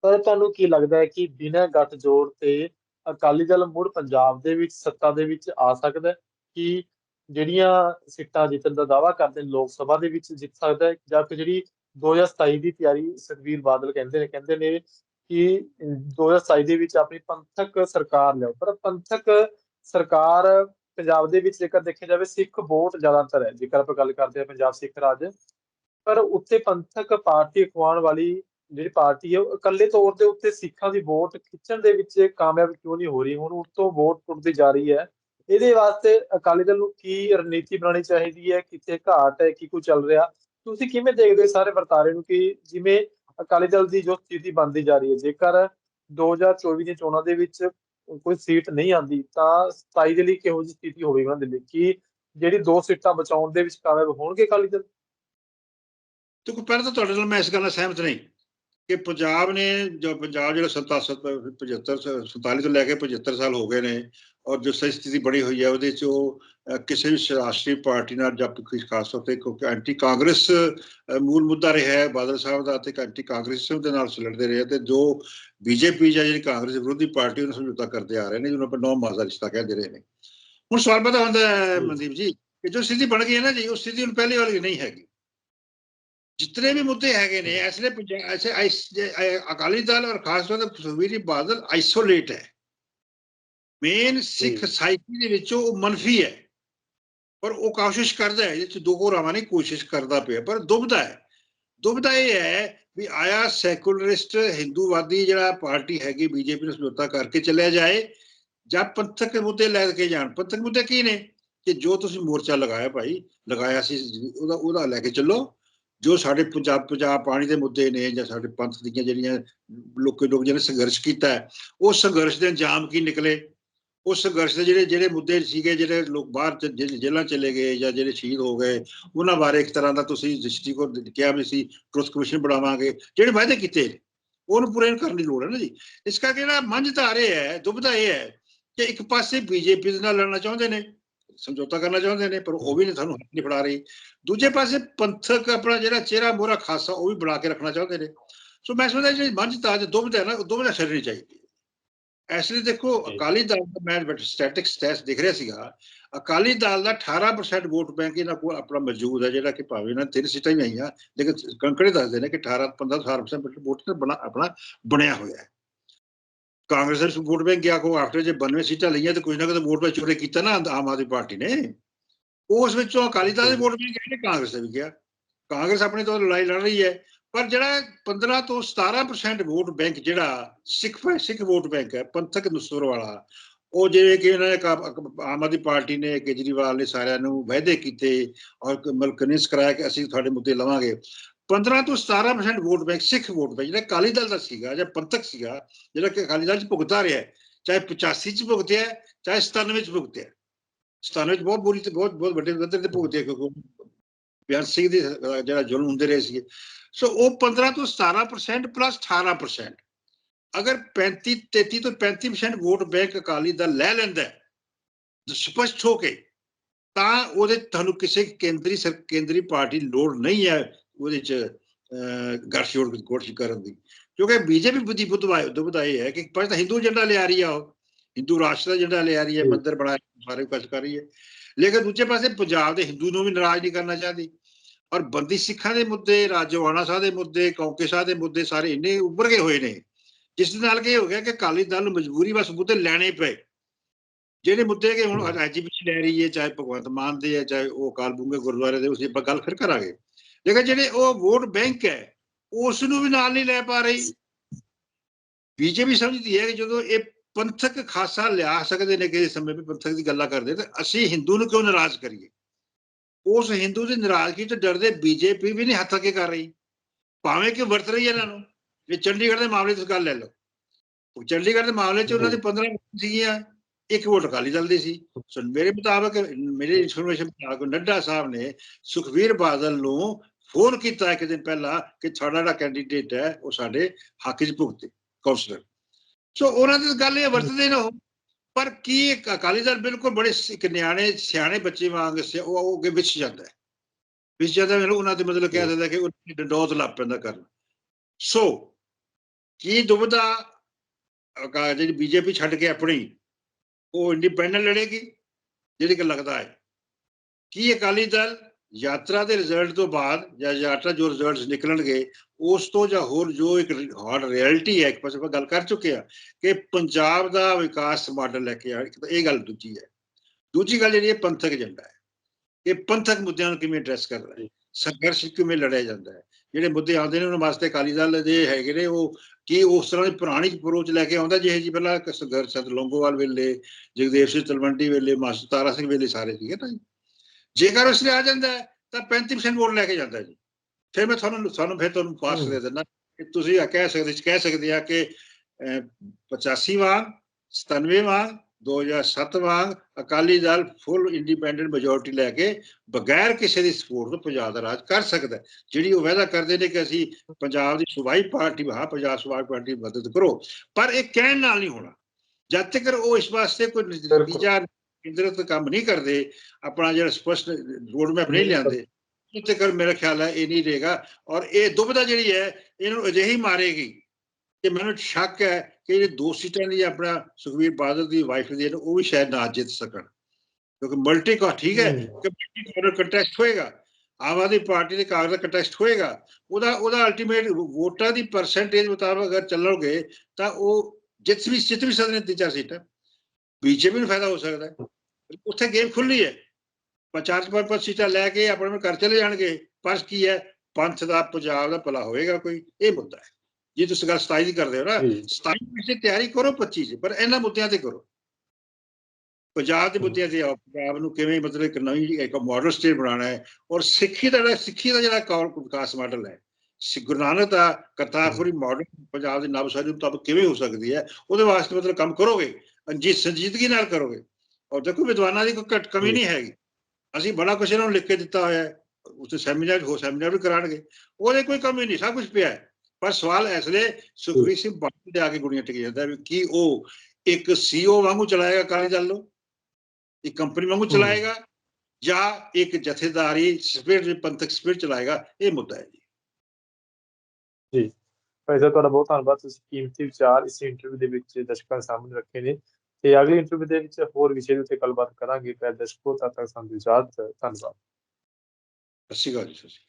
S1: ਪਰ ਤੁਹਾਨੂੰ ਕੀ ਲੱਗਦਾ ਹੈ ਕਿ ਬਿਨਾਂ ਗੱਠਜੋੜ ਤੇ ਅਕਾਲੀ ਦਲ ਮੁੜ ਪੰਜਾਬ ਦੇ ਵਿੱਚ, ਸੱਤਾ ਦੇ ਵਿੱਚ ਆ ਸਕਦਾ ਹੈ ਕਿ ਜਿਹੜੀਆਂ ਸੀਟਾਂ ਜਿੱਤਣ ਦਾ ਦਾਅਵਾ ਕਰਦੇ ਨੇ, ਲੋਕ ਸਭਾ ਦੇ ਵਿੱਚ ਜਿੱਤ ਸਕਦਾ ਹੈ ਜਾਂ ਫਿਰ ਜਿਹੜੀ 2027 ਦੀ ਤਿਆਰੀ ਸੁਖਬੀਰ ਬਾਦਲ ਕਹਿੰਦੇ ਨੇ ਕਹਿੰਦੇ ਨੇ ਕਿ 2027 ਦੇ ਵਿੱਚ ਆਪਣੀ ਪੰਥਕ ਸਰਕਾਰ ਲਿਆਓ। ਪਰ ਪੰਥਕ ਸਰਕਾਰ ਪੰਜਾਬ ਦੇ ਵਿੱਚ ਜੇਕਰ ਦੇਖਿਆ ਜਾਵੇ, ਸਿੱਖ ਵੋਟ ਜ਼ਿਆਦਾਤਰ ਹੈ, ਜੇਕਰ ਆਪਾਂ ਗੱਲ ਕਰਦੇ ਹਾਂ ਪੰਜਾਬ ਸਿੱਖ ਰਾਜ। ਪਰ ਉੱਥੇ ਪੰਥਕ ਪਾਰਟੀ ਅਖਵਾਉਣ ਵਾਲੀ ਜਿਹੜੀ ਪਾਰਟੀ ਹੈ, ਉਹ ਇਕੱਲੇ ਤੌਰ ਤੇ ਉੱਤੇ ਸਿੱਖਾਂ ਦੀ ਵੋਟ ਖਿੱਚਣ ਦੇ ਵਿੱਚ ਕਾਮਯਾਬ ਕਿਉਂ ਨਹੀਂ ਹੋ ਰਹੀ? ਹੁਣ ਉੱਤੋਂ ਵੋਟ ਟੁੱਟਦੀ ਜਾ ਰਹੀ ਹੈ। ਇਹਦੇ ਵਾਸਤੇ ਅਕਾਲੀ ਦਲ ਨੂੰ ਕੀ ਰਣਨੀਤੀ ਬਣਾਉਣੀ ਚਾਹੀਦੀ ਹੈ? ਕਿੱਥੇ ਘਾਟ ਹੈ? ਕੀ ਕੁਝ ਚੱਲ ਰਿਹਾ? ਤੁਸੀਂ ਕਿਵੇਂ ਦੇਖਦੇ ਹੋ ਸਾਰੇ ਵਰਤਾਰੇ ਨੂੰ ਕਿ ਜਿਵੇਂ ਅਕਾਲੀ ਦਲ ਦੀ ਜੋ ਸਥਿਤੀ ਬਣਦੀ ਜਾ ਰਹੀ ਹੈ, ਜੇਕਰ 2024 ਦੀਆਂ ਚੋਣਾਂ ਦੇ ਵਿੱਚ ਕੋਈ ਸੀਟ ਨਹੀਂ ਆਉਂਦੀ, ਤਾਂ 27 ਦੇ ਲਈ ਕਿਹੋ ਜਿਹੀ ਸਥਿਤੀ ਹੋਵੇਗੀ ਉਹਨਾਂ ਦੇ ਲਈ? ਕਿ ਜਿਹੜੀ ਦੋ ਸੀਟਾਂ ਬਚਾਉਣ ਦੇ ਵਿੱਚ ਕਾਮਯਾਬ ਹੋਣਗੇ ਅਕਾਲੀ ਦਲ?
S2: ਦੇਖੋ, ਪਹਿਲਾਂ ਤਾਂ ਤੁਹਾਡੇ ਨਾਲ ਮੈਂ ਇਸ ਗੱਲ ਨਾਲ ਸਹਿਮਤ ਨਹੀਂ ਕਿ ਪੰਜਾਬ ਨੇ ਜੋ ਪੰਜਾਬ ਜਿਹੜਾ 77 75 47 ਤੋਂ ਲੈ ਕੇ 75 ਸਾਲ ਹੋ ਗਏ ਨੇ ਔਰ ਜੋ ਸਹੀ ਸਥਿਤੀ ਬਣੀ ਹੋਈ ਹੈ ਉਹਦੇ ਚ ਉਹ ਕਿਸੇ ਵੀ ਰਾਸ਼ਟਰੀ ਪਾਰਟੀ ਨਾਲ ਜਾਂ ਕੋਈ ਖਾਸ ਤੌਰ ਤੇ ਕਿਉਂਕਿ ਐਂਟੀ ਕਾਂਗਰਸ ਮੂਲ ਮੁੱਦਾ ਰਿਹਾ ਹੈ ਬਾਦਲ ਸਾਹਿਬ ਦਾ ਤੇ ਐਂਟੀ ਕਾਂਗਰਸਿਜ਼ਮ ਦੇ ਨਾਲ ਸੁਲਝਦੇ ਰਹੇ ਤੇ ਜੋ ਬੀਜੇਪੀ ਜਾਂ ਜਿਹੜੀ ਕਾਂਗਰਸ ਦੀ ਵਿਰੋਧੀ ਪਾਰਟੀ ਉਹਨੂੰ ਸਮਝੌਤਾ ਕਰਦੇ ਆ ਰਹੇ ਨੇ ਜਿਹਨੂੰ ਆਪਾਂ ਨੌ ਦਾ ਰਿਸ਼ਤਾ ਕਹਿੰਦੇ ਰਹੇ ਨੇ। ਹੁਣ ਸਵਾਲ ਪਤਾ ਹੁੰਦਾ ਹੈ। ਮਨਦੀਪ ਜੀ ਕਿ ਜੋ ਸਥਿਤੀ ਬਣ ਗਈ ਹੈ ਨਾ ਜੀ ਉਹ ਸਥਿਤੀ ਹੁਣ ਪਹਿਲੇ ਵਾਲੀ ਨਹੀਂ ਹੈਗੀ। ਜਿਤਨੇ ਵੀ ਮੁੱਦੇ ਹੈਗੇ ਨੇ ਇਸ ਲਈ ਐਸੇ ਅਕਾਲੀ ਦਲ ਔਰ ਖਾਸ ਤੌਰ ਤੇ ਸੁਖਬੀਰ ਜੀ ਬਾਦਲ ਆਈਸੋਲੇਟ ਹੈ। ਮੇਨ ਸਿੱਖ। ਸਾਈਕੀ ਦੇ ਵਿੱਚੋਂ ਉਹ ਮੰਨਫੀ ਹੈ। ਪਰ ਉਹ ਕੋਸ਼ਿਸ਼ ਕਰਦਾ ਹੈ ਇਹ ਚ ਦੋ ਕੋ ਰਾਵਾਂ ਨਹੀਂ ਕੋਸ਼ਿਸ਼ ਕਰਦਾ ਪਿਆ ਪਰ ਦੁਬਦਾ ਹੈ। ਦੁਬਦਾ ਇਹ ਹੈ ਵੀ ਆਇਆ ਸੈਕੂਲਰਿਸਟ ਹਿੰਦੂਵਾਦੀ ਜਿਹੜਾ ਪਾਰਟੀ ਹੈਗੀ ਬੀਜੇਪੀ ਨੂੰ ਸਮਝੌਤਾ ਕਰਕੇ ਚੱਲਿਆ ਜਾਏ ਜਾਂ ਪੰਥਕ ਮੁੱਦੇ ਲੈ ਕੇ ਜਾਣ। ਪੰਥਕ ਮੁੱਦੇ ਕੀ ਨੇ? ਕਿ ਜੋ ਤੁਸੀਂ ਮੋਰਚਾ ਲਗਾਇਆ ਭਾਈ ਲਗਾਇਆ ਸੀ ਉਹਦਾ ਉਹਦਾ ਲੈ ਕੇ ਚੱਲੋ। ਜੋ ਸਾਡੇ ਪੰਜਾਬ ਪੰਜਾਬ ਪਾਣੀ ਦੇ ਮੁੱਦੇ ਨੇ ਜਾਂ ਸਾਡੇ ਪੰਥ ਦੀਆਂ ਜਿਹੜੀਆਂ ਲੋਕੇ ਲੋਕ ਜਿਹਨੇ ਸੰਘਰਸ਼ ਕੀਤਾ ਉਹ ਸੰਘਰਸ਼ ਦੇ ਅੰਜਾਮ ਕੀ ਨਿਕਲੇ? ਉਸ ਸੰਘਰਸ਼ ਦੇ ਜਿਹੜੇ ਜਿਹੜੇ ਮੁੱਦੇ ਸੀਗੇ, ਜਿਹੜੇ ਲੋਕ ਬਾਹਰ ਜੇ- ਜੇਲ੍ਹਾਂ ਚਲੇ ਗਏ ਜਾਂ ਜਿਹੜੇ ਸ਼ਹੀਦ ਹੋ ਗਏ, ਉਹਨਾਂ ਬਾਰੇ ਇੱਕ ਤਰ੍ਹਾਂ ਦਾ ਤੁਸੀਂ ਦ੍ਰਿਸ਼ਟੀਕੋਣ ਕਿਹਾ ਵੀ ਸੀ ਟਰੁੱਥ ਕਮਿਸ਼ਨ ਬਣਾਵਾਂਗੇ, ਜਿਹੜੇ ਵਾਅਦੇ ਕੀਤੇ ਉਹਨੂੰ ਪੂਰੇ ਕਰਨ ਦੀ ਲੋੜ ਹੈ ਨਾ ਜੀ। ਇਸ ਕਰਕੇ ਜਿਹੜਾ ਮੰਝ ਧਾਰੇ ਹੈ ਦੁਬਦਾ ਇਹ ਹੈ ਕਿ ਇੱਕ ਪਾਸੇ ਬੀਜੇਪੀ ਦੇ ਨਾਲ ਲੜਨਾ ਚਾਹੁੰਦੇ ਨੇ, ਸਮਝੌਤਾ ਕਰਨਾ ਚਾਹੁੰਦੇ ਨੇ, ਪਰ ਉਹ ਵੀ ਨਹੀਂ ਤੁਹਾਨੂੰ ਹੱਥ ਨਹੀਂ ਫੜਾ ਰਹੀ। ਦੂਜੇ ਪਾਸੇ ਪੰਥਕ ਆਪਣਾ ਜਿਹੜਾ ਚਿਹਰਾ ਮੋਰਾ ਖਾਸਾ ਉਹ ਵੀ ਬਣਾ ਕੇ ਰੱਖਣਾ ਚਾਹੁੰਦੇ ਨੇ। ਸੋ ਮੈਂ ਸਮਝਦਾ ਜਿਹੜੀ ਮੰਝ ਧਾਰ ਤਾਜ ਦੁਬਦਾ ਹੈ ਨਾ, ਉਹ ਦੁਬਦਾ ਛੱਡਣੀ ਚਾਹੀਦੀ ਹੈ। ਇਸ ਲਈ ਦੇਖੋ। ਅਕਾਲੀ ਦਲ ਦਾ ਮੈਂ ਸਟੈਟਿਕ ਸਟੈਟਸ ਦੇਖ ਰਿਹਾ ਸੀਗਾ ਅਕਾਲੀ ਦਲ ਦਾ 18% ਵੋਟ ਬੈਂਕ ਇਹਨਾਂ ਕੋਲ ਆਪਣਾ ਮੌਜੂਦ ਹੈ ਜਿਹੜਾ ਕਿ ਭਾਵੇਂ ਇਹਨਾਂ ਤਿੰਨ ਸੀਟਾਂ ਹੀ ਆਈਆਂ ਲੇਕਿਨ ਕੰਕੜੇ ਦੱਸਦੇ ਨੇ ਕਿ 18 15 18% ਵੋਟ ਤੇ ਬਣਾ ਆਪਣਾ ਬਣਿਆ ਹੋਇਆ ਹੈ। ਕਾਂਗਰਸ ਦੇ ਵੋਟ ਬੈਂਕ ਗਿਆ ਕੋ ਆਫਟਰ ਜੇ 92 ਸੀਟਾਂ ਲਈਆਂ ਤੇ ਕੋਈ ਨਾ ਕੋਈ ਵੋਟ ਬੈਂਕ ਚੋਰੀ ਕੀਤਾ ਨਾ ਆਮ ਆਦਮੀ ਪਾਰਟੀ ਨੇ। ਉਸ ਵਿੱਚੋਂ ਅਕਾਲੀ ਦਲ ਦੇ ਵੋਟ ਬੈਂਕ ਗਏ ਨੇ? ਕਾਂਗਰਸ ਦੇ ਵੀ ਗਿਆ। ਕਾਂਗਰਸ ਆਪਣੇ ਤੋਂ ਲੜਾਈ ਲੜ ਰਹੀ ਹੈ। ਪਰ ਜਿਹੜਾ 15 ਤੋਂ 17% ਵੋਟ ਬੈਂਕ ਜਿਹੜਾ ਸਿੱਖ ਸਿੱਖ ਵੋਟ ਬੈਂਕ ਹੈ, ਪੰਥਕ ਨੁਸਰ ਵਾਲਾ, ਉਹ ਜਿਵੇਂ ਕਿ ਇਹਨਾਂ ਨੇ ਆਮ ਆਦਮੀ ਪਾਰਟੀ ਨੇ ਕੇਜਰੀਵਾਲ ਨੇ ਸਾਰਿਆਂ ਨੂੰ ਵਾਅਦੇ ਕੀਤੇ ਔਰ ਮਤਲਬ ਕਰਾਇਆ ਕਿ ਅਸੀਂ ਤੁਹਾਡੇ ਮੁੱਦੇ ਲਵਾਂਗੇ 15 ਤੋਂ 17% vote bank Sikh vote bank ਜਿਹੜਾ ਅਕਾਲੀ ਦਲ ਦਾ ਸੀਗਾ ਜਾਂ ਪੰਥਕ ਸੀਗਾ, ਜਿਹੜਾ ਕਿ ਅਕਾਲੀ ਦਲ ਚ ਭੁਗਤਾ ਰਿਹਾ, ਚਾਹੇ 85 ਚ ਭੁਗਤਿਆ, ਚਾਹੇ 97 ਚ ਭੁਗਤਿਆ ਹੈ। 97 ਚ ਬਹੁਤ ਬੁਰੀ ਤੇ ਬਹੁਤ ਬਹੁਤ ਵੱਡੇ ਪੱਧਰ ਤੇ ਭੁਗਤਿਆ ਕਿਉਂਕਿ ਬਿਆਨ ਸਿੰਘ ਦੇ ਜਿਹੜਾ ਜ਼ੁਲਮ ਹੁੰਦੇ ਰਹੇ ਸੀਗੇ ਸੋ ਉਹ 15 ਤੋਂ 17% ਪਲੱਸ 18% ਅਗਰ 35 33 ਤੋਂ 35% ਵੋਟ ਬੈਂਕ ਅਕਾਲੀ ਦਲ ਲੈ ਲੈਂਦਾ ਹੈ ਸਪਸ਼ਟ ਹੋ ਕੇ ਤਾਂ ਉਹਦੇ ਤੁਹਾਨੂੰ ਕਿਸੇ ਕੇਂਦਰੀ ਸਰ ਕੇਂਦਰੀ ਪਾਰਟੀ ਲੋੜ ਨਹੀਂ ਹੈ ਉਹਦੇ ਚ ਗਠਜੋੜ ਕੋਸ਼ਿਸ਼ ਕਰਨ ਦੀ। ਕਿਉਂਕਿ ਬੀਜੇਪੀ ਬੁੱਧੀ ਬੁੱਧਵਾਏ ਦੁਬਦਾ ਇਹ ਹੈ ਕਿ ਪਰ ਤਾਂ ਹਿੰਦੂ ਏਜੰਡਾ ਲਿਆ ਰਹੀ ਆ ਉਹ। ਹਿੰਦੂ ਰਾਸ਼ਟਰ ਦਾ ਏਜੰਡਾ ਲਿਆ ਰਹੀ ਹੈ। ਮੰਦਿਰ ਬਣਾ ਸਾਰੇ ਕੁਝ ਕਰ ਰਹੀ ਹੈ। ਲੇਕਿਨ ਦੂਜੇ ਪਾਸੇ ਪੰਜਾਬ ਦੇ ਹਿੰਦੂ ਨੂੰ ਵੀ ਨਾਰਾਜ਼ ਨਹੀਂ ਕਰਨਾ ਚਾਹਦੀ। ਔਰ ਬੰਦੀ ਸਿੱਖਾਂ ਦੇ ਮੁੱਦੇ ਰਾਜਵਾਨਾ ਸਾਹਿਬ ਦੇ ਮੁੱਦੇ ਕੌਂਕੇ ਸਾਹਿਬ ਦੇ ਮੁੱਦੇ ਸਾਰੇ ਇੰਨੇ ਉੱਭਰ ਗਏ ਹੋਏ ਨੇ ਜਿਸ ਦੇ ਨਾਲ ਕੀ ਹੋ ਗਿਆ ਕਿ ਅਕਾਲੀ ਦਲ ਨੂੰ ਮਜਬੂਰੀ ਬਸ ਮੁੱਦੇ ਲੈਣੇ ਪਏ। ਜਿਹੜੇ ਮੁੱਦੇ ਕਿ ਹੁਣ ਐਜੀਪੀਸੀ ਲੈ ਰਹੀ ਹੈ ਚਾਹੇ ਭਗਵੰਤ ਮਾਨ ਦੇ ਹੈ ਚਾਹੇ ਉਹ ਅਕਾਲ ਬੁੰਗੇ ਗੁਰਦੁਆਰੇ ਦੇ ਉਸੇ ਆਪਾਂ ਗੱਲ ਫਿਰ ਕਰਾਂਗੇ। ਲੇਕਿਨ ਜਿਹੜੇ ਉਹ ਵੋਟ ਬੈਂਕ ਹੈ ਉਸ ਨੂੰ ਵੀ ਨਾਲ ਨਹੀਂ ਲੈ ਪਾ ਰਹੀ। ਬੀਜੇਪੀ ਸਮਝਦੀ ਹੈ ਕਿ ਜਦੋਂ ਇਹ ਪੰਥਕ ਖਾਸਾ ਲਿਆ ਸਕਦੇ ਨੇ ਕਿਸੇ ਸਮੇਂ ਵੀ ਪੰਥਕ ਦੀ ਗੱਲਾਂ ਕਰਦੇ ਤੇ ਅਸੀਂ ਹਿੰਦੂ ਨੂੰ ਕਿਉਂ ਨਾਰਾਜ਼ ਕਰੀਏ? ਉਸ ਹਿੰਦੂ ਦੀ ਨਾਰਾਜ਼ਗੀ ਤੋਂ ਡਰਦੇ ਬੀਜੇਪੀ ਵੀ ਨਹੀਂ ਹੱਥ ਅੱਗੇ ਕਰ ਰਹੀ। ਭਾਵੇਂ ਕਿ ਵਰਤ ਰਹੀ ਹੈ ਇਹਨਾਂ ਨੂੰ। ਜੇ ਚੰਡੀਗੜ੍ਹ ਦੇ ਮਾਮਲੇ 'ਚ ਤੁਸੀਂ ਗੱਲ ਲੈ ਲਓ। ਉਹ ਚੰਡੀਗੜ੍ਹ ਦੇ ਮਾਮਲੇ 'ਚ ਉਹਨਾਂ ਦੀ 15 ਸੀਗੀਆਂ, ਇੱਕ ਵੋਟ ਅਕਾਲੀ ਦਲ ਦੀ ਸੀ। ਸੋ ਮੇਰੇ ਮੁਤਾਬਕ, ਮੇਰੇ ਇਨਫੋਰਮੇਸ਼ਨ ਮੁਤਾਬਕ ਨੱਡਾ ਸਾਹਿਬ ਨੇ ਸੁਖਵੀਰ ਬਾਦਲ ਨੂੰ ਫੋਨ ਕੀਤਾ ਇੱਕ ਦਿਨ ਪਹਿਲਾਂ ਕਿ ਸਾਡਾ ਜਿਹੜਾ ਕੈਂਡੀਡੇਟ ਹੈ, ਉਹ ਸਾਡੇ ਹੱਕ 'ਚ ਭੁਗਤੇ। ਕੌਂਸਲਰ। ਸੋ ਉਹਨਾਂ ਦੀ ਗੱਲ ਇਹ ਵਰਤਦੇ ਨੇ ਉਹ ਪਰ ਕੀ ਅਕਾਲੀ ਦਲ ਬਿਲਕੁਲ ਬੜੇ ਸ- ਇੱਕ ਨਿਆਣੇ, ਸਿਆਣੇ ਬੱਚੇ ਵਾਂਗ ਸਿ- ਉਹ ਅੱਗੇ ਵਿਛ ਜਾਂਦਾ ਹੈ। ਵਿਛ ਜਾਂਦਾ ਮੈਨੂੰ ਉਹਨਾਂ ਦੇ ਮਤਲਬ ਕਹਿ ਦਿੰਦਾ ਕਿ ਉਹ ਡੰਡੋਤ ਲੱਗ ਪੈਂਦਾ ਕਰਨ। ਸੋ ਕੀ ਦੁਬਦਾ ਜਿਹੜੀ ਬੀਜੇਪੀ ਛੱਡ ਕੇ ਆਪਣੀ, ਉਹ ਇੰਡੀਪੈਂਡੈਂਟ ਲੜੇਗੀ? ਜਿਹੜੀ ਕਿ ਲੱਗਦਾ ਹੈ। ਕੀ ਅਕਾਲੀ ਦਲ ਯਾਤਰਾ ਦੇ ਰਿਜ਼ਲਟ ਤੋਂ ਬਾਅਦ ਜਾਂ ਯਾਤਰਾ ਜੋ ਰਿਜ਼ਲਟਸ ਨਿਕਲਣਗੇ, ਉਸ ਤੋਂ ਜਾਂ ਹੋਰ ਜੋ ਇੱਕ ਹਾਰਡ ਰਿਐਲਿਟੀ ਹੈ, ਇੱਕ ਪਾਸੇ ਆਪਾਂ ਗੱਲ ਕਰ ਚੁੱਕੇ ਆ ਕਿ ਪੰਜਾਬ ਦਾ ਵਿਕਾਸ ਮਾਡਲ ਲੈ ਕੇ ਆ ਇਹ ਗੱਲ ਦੂਜੀ ਹੈ। ਦੂਜੀ ਗੱਲ ਜਿਹੜੀ ਹੈ, ਪੰਥਕ ਏਜੰਡਾ ਹੈ। ਕਿ ਪੰਥਕ ਮੁੱਦਿਆਂ ਨੂੰ ਕਿਵੇਂ ਐਡਰੈਸ ਕਰਦਾ ਹੈ? ਸੰਘਰਸ਼ ਕਿਵੇਂ ਲੜਿਆ ਜਾਂਦਾ ਹੈ? ਜਿਹੜੇ ਮੁੱਦੇ ਆਉਂਦੇ ਨੇ, ਉਹਨਾਂ ਵਾਸਤੇ ਅਕਾਲੀ ਦਲ ਦੇ ਹੈਗੇ ਨੇ, ਉਹ ਕੀ ਉਸ ਤਰ੍ਹਾਂ ਦੀ ਪੁਰਾਣੀ ਅਪਰੋਚ ਲੈ ਕੇ ਆਉਂਦਾ, ਜਿਹੇ ਜੀ ਪਹਿਲਾਂ ਇੱਕ ਸੰਘਰਸ਼ ਸਦ ਲੋਂਗੋਵਾਲ ਵੇਲੇ, ਜਗਦੇਵ ਸਿੰਘ ਤਲਵੰਡੀ ਵੇਲੇ, ਮਾਸਟਰ ਤਾਰਾ ਸਿੰਘ ਵੇਲੇ ਸਾਰੇ ਸੀਗੇ ਤਾਂ ਜੀ। ਜੇਕਰ ਉਸ ਨੇ ਆ ਜਾਂਦਾ ਤਾਂ 35% ਵੋਟ ਲੈ ਕੇ ਜਾਂਦਾ ਜੀ ਫਿਰ ਮੈਂ ਤੁਹਾਨੂੰ ਤੁਹਾਨੂੰ ਫਿਰ ਤੁਹਾਨੂੰ ਪਾਸ। ਦੇ ਦਿੰਦਾ ਕਿ ਤੁਸੀਂ ਆ ਕਹਿ ਸਕਦੇ ਕਹਿ ਸਕਦੇ ਆ ਕਿ ਅਹ, 85 ਵਾਂਗ 97 ਵਾਂਗ 2007 ਵਾਂਗ Akali Dal full independent majority ਲੈ ਕੇ ਬਗੈਰ ਕਿਸੇ ਦੀ ਸਪੋਰਟ ਤੋਂ ਪੰਜਾਬ ਦਾ ਰਾਜ ਕਰ ਸਕਦਾ। ਜਿਹੜੀ ਉਹ ਵਾਅਦਾ ਕਰਦੇ ਨੇ ਕਿ ਅਸੀਂ ਪੰਜਾਬ ਦੀ ਸੁਬਾਈ ਪਾਰਟੀ ਹਾਂ ਪੰਜਾਬ ਸੁਬਾਈ ਪਾਰਟੀ ਮਦਦ ਕਰੋ ਪਰ ਇਹ ਕਹਿਣ ਨਾਲ ਨਹੀਂ ਹੋਣਾ ਜਦ ਤੱਕ ਉਹ ਇਸ ਵਾਸਤੇ ਕੋਈ ਨਤੀਜਾ ਕੇਂਦਰਿਤ ਕੰਮ ਨਹੀਂ ਕਰਦੇ ਆਪਣਾ ਜਿਹੜਾ ਸਪਸ਼ਟ ਰੋਡ ਮੈਪ ਨਹੀਂ ਲਿਆਂਦੇ। ਉੱਤੇ ਕਰ ਮੇਰਾ ਖਿਆਲ ਹੈ ਇਹ ਨਹੀਂ ਰਹੇਗਾ। ਔਰ ਇਹ ਦੁਬਿਧਾ ਜਿਹੜੀ ਹੈ ਇਹਨੂੰ ਅਜਿਹੀ ਮਾਰੇਗੀ ਕਿ ਮੈਨੂੰ ਸ਼ੱਕ ਹੈ ਕਿ ਇਹ ਦੋ ਸੀਟਾਂ ਦੀ ਆਪਣਾ ਸੁਖਵੀਰ ਬਾਦਲ ਦੀ ਵਾਈਫ ਦੀ ਉਹ ਵੀ ਸ਼ਾਇਦ ਨਾ ਜਿੱਤ ਸਕਣ। ਕਿਉਂਕਿ ਮਲਟੀ ਕਾ ਠੀਕ ਹੈ? ਕਿ ਮਲਟੀ ਕਾਰਨਰ ਕੰਟੈਸਟ ਹੋਏਗਾ। ਆਮ ਆਦਮੀ ਪਾਰਟੀ ਦੇ ਦਾ ਕੰਟੈਸਟ ਹੋਏਗਾ। ਉਹਦਾ ਉਹਦਾ ਅਲਟੀਮੇਟ ਵੋਟਾਂ ਦੀ ਪਰਸੈਂਟੇਜ ਮੁਤਾਬਕ ਅਗਰ ਚੱਲੋਗੇ ਤਾਂ ਉਹ ਜਿੱਤ ਵੀ ਜਿੱਤ ਵੀ ਸਕਦੇ ਨੇ ਤਿੰਨ ਚਾਰ ਸੀਟਾਂ। ਬੀਜੇਪੀ ਨੂੰ ਫਾਇਦਾ ਹੋ ਸਕਦਾ ਹੈ। ਉੱਥੇ ਗੇਮ ਖੁੱਲੀ ਹੈ। ਪਰ ਪਰ ਸੀਟਾਂ ਲੈ ਕੇ ਆਪਣੇ ਆਪਣੇ ਘਰ ਚਲੇ ਜਾਣਗੇ। ਪਰ ਕੀ ਹੈ? ਪੰਥ ਦਾ ਪੰਜਾਬ ਦਾ ਭਲਾ ਹੋਏਗਾ ਕੋਈ? ਇਹ ਮੁੱਦਾ ਹੈ। ਜੇ ਤੁਸੀਂ ਗੱਲ 27 ਦੀ ਕਰਦੇ ਹੋ ਨਾ 27 ਵਿੱਚ ਤਿਆਰੀ ਕਰੋ 25 ਚ ਪਰ ਇਹਨਾਂ ਮੁੱਦਿਆਂ ਤੇ ਕਰੋ। ਪੰਜਾਬ ਦੇ ਮੁੱਦਿਆਂ ਤੇ ਆਓ। ਪੰਜਾਬ ਨੂੰ ਕਿਵੇਂ ਮਤਲਬ ਇੱਕ ਨਵੀਂ ਇੱਕ ਮਾਡਲ ਸਟੇਟ ਬਣਾਉਣਾ ਹੈ? ਔਰ ਸਿੱਖੀ ਦਾ ਜਿਹੜਾ ਸਿੱਖੀ ਦਾ ਜਿਹੜਾ ਵਿਕਾਸ ਮਾਡਲ ਹੈ ਗੁਰੂ ਨਾਨਕ ਦਾ ਕਰਤਾਰਪੁਰੀ ਮਾਡਲ ਪੰਜਾਬ ਦੇ ਨਵਸਾਰੀ ਮੁਤਾਬਕ ਕਿਵੇਂ ਹੋ ਸਕਦੀ ਹੈ? ਉਹਦੇ ਵਾਸਤੇ ਮਤਲਬ ਕੰਮ ਕਰੋਗੇ? ਜੀ ਸੰਜੀਦਗੀ ਨਾਲ ਕਰੋਗੇ? ਔਰ ਦੇਖੋ ਵਿਦਵਾਨਾਂ ਦੀ ਕੋਈ ਘੱਟ ਕਮੀ ਨਹੀਂ ਹੈਗੀ। ਅਸੀਂ ਬੜਾ ਕੁਛ ਇਹਨਾਂ ਨੂੰ ਲਿਖ ਕੇ ਦਿੱਤਾ ਹੋਇਆ ਹੈ ਉੱਥੇ ਸੈਮੀਨਾਰ ਹੋ ਸੈਮੀਨਾਰ ਵੀ ਕਰਾਣਗੇ ਉਹਦੇ ਕੋਈ ਕਮੀ ਨਹੀਂ ਸਭ ਕੁਝ ਪਿਆ ਹੈ। ਪਰ ਸਵਾਲ ਇਸ ਲਈ ਸੁਖਵੀਰ ਸਿੰਘ ਬਾਦਲ ਦੇ ਆ ਕੇ ਗੁਣੀਆਂ ਟਿਕ ਜਾਂਦਾ ਵੀ ਕੀ ਉਹ ਇੱਕ ਸੀਓ ਵਾਂਗੂ ਚਲਾਏਗਾ ਅਕਾਲੀ ਦਲ ਨੂੰ? ਇੱਕ ਕੰਪਨੀ ਵਾਂਗੂ ਚਲਾਏਗਾ? ਜਾਂ ਇੱਕ ਜਥੇਦਾਰੀ ਸਪਿਰਿਟ ਪੰਥਕ ਸਪਿਰਿਟ ਚਲਾਏਗਾ? ਇਹ ਮੁੱਦਾ ਹੈ ਜੀ।
S1: ਭਾਈ ਸਾਹਿਬ ਤੁਹਾਡਾ ਬਹੁਤ ਧੰਨਵਾਦ। ਤੁਸੀਂ ਕੀਮਤੀ ਵਿਚਾਰ ਇਸ ਇੰਟਰਵਿਊ ਦੇ ਵਿੱਚ ਦਰਸ਼ਕਾਂ ਸਾਹਮਣੇ ਰੱਖੇ ਨੇ। ਤੇ ਅਗਲੀ ਇੰਟਰਵਿਊ ਦੇ ਵਿੱਚ ਹੋਰ ਵਿਸ਼ੇ ਦੇ ਉੱਤੇ ਗੱਲਬਾਤ ਕਰਾਂਗੇ। ਪਰ ਦਰਸ਼ਕੋ, ਤਦ ਤੱਕ ਸਾਨੂੰ ਇਜਾਜ਼ਤ, ਧੰਨਵਾਦ।
S2: ਸਤਿ ਸ਼੍ਰੀ ਅਕਾਲ ਜੀ